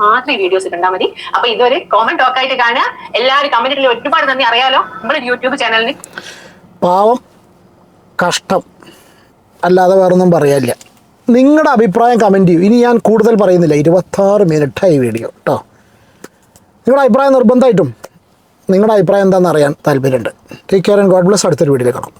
മാത്രം വീഡിയോസ് കണ്ടാൽ മതി. അപ്പൊ ഇതൊരു കോമൺ ടോക്ക് ആയിട്ട് കാണുക. എല്ലാവരും കമന്റിൽ ഒരുപാട് നന്ദി. അറിയാലോ നമ്മുടെ യൂട്യൂബ് ചാനലിന് പാവം കഷ്ടം. അല്ലാതെ വേറൊന്നും പറയാനില്ല. നിങ്ങളുടെ അഭിപ്രായം കമന്റ് ചെയ്യൂ. ഇനി ഞാൻ കൂടുതൽ പറയുന്നില്ല. ഇരുപത്താറ് മിനിറ്റായി വീഡിയോ കേട്ടോ നിങ്ങളുടെ അഭിപ്രായം നിർബന്ധമായിട്ടും നിങ്ങളുടെ അഭിപ്രായം എന്താണെന്ന് അറിയാൻ താല്പര്യമുണ്ട് take care and God bless അടുത്തൊരു വീഡിയോയിൽ കാണാം.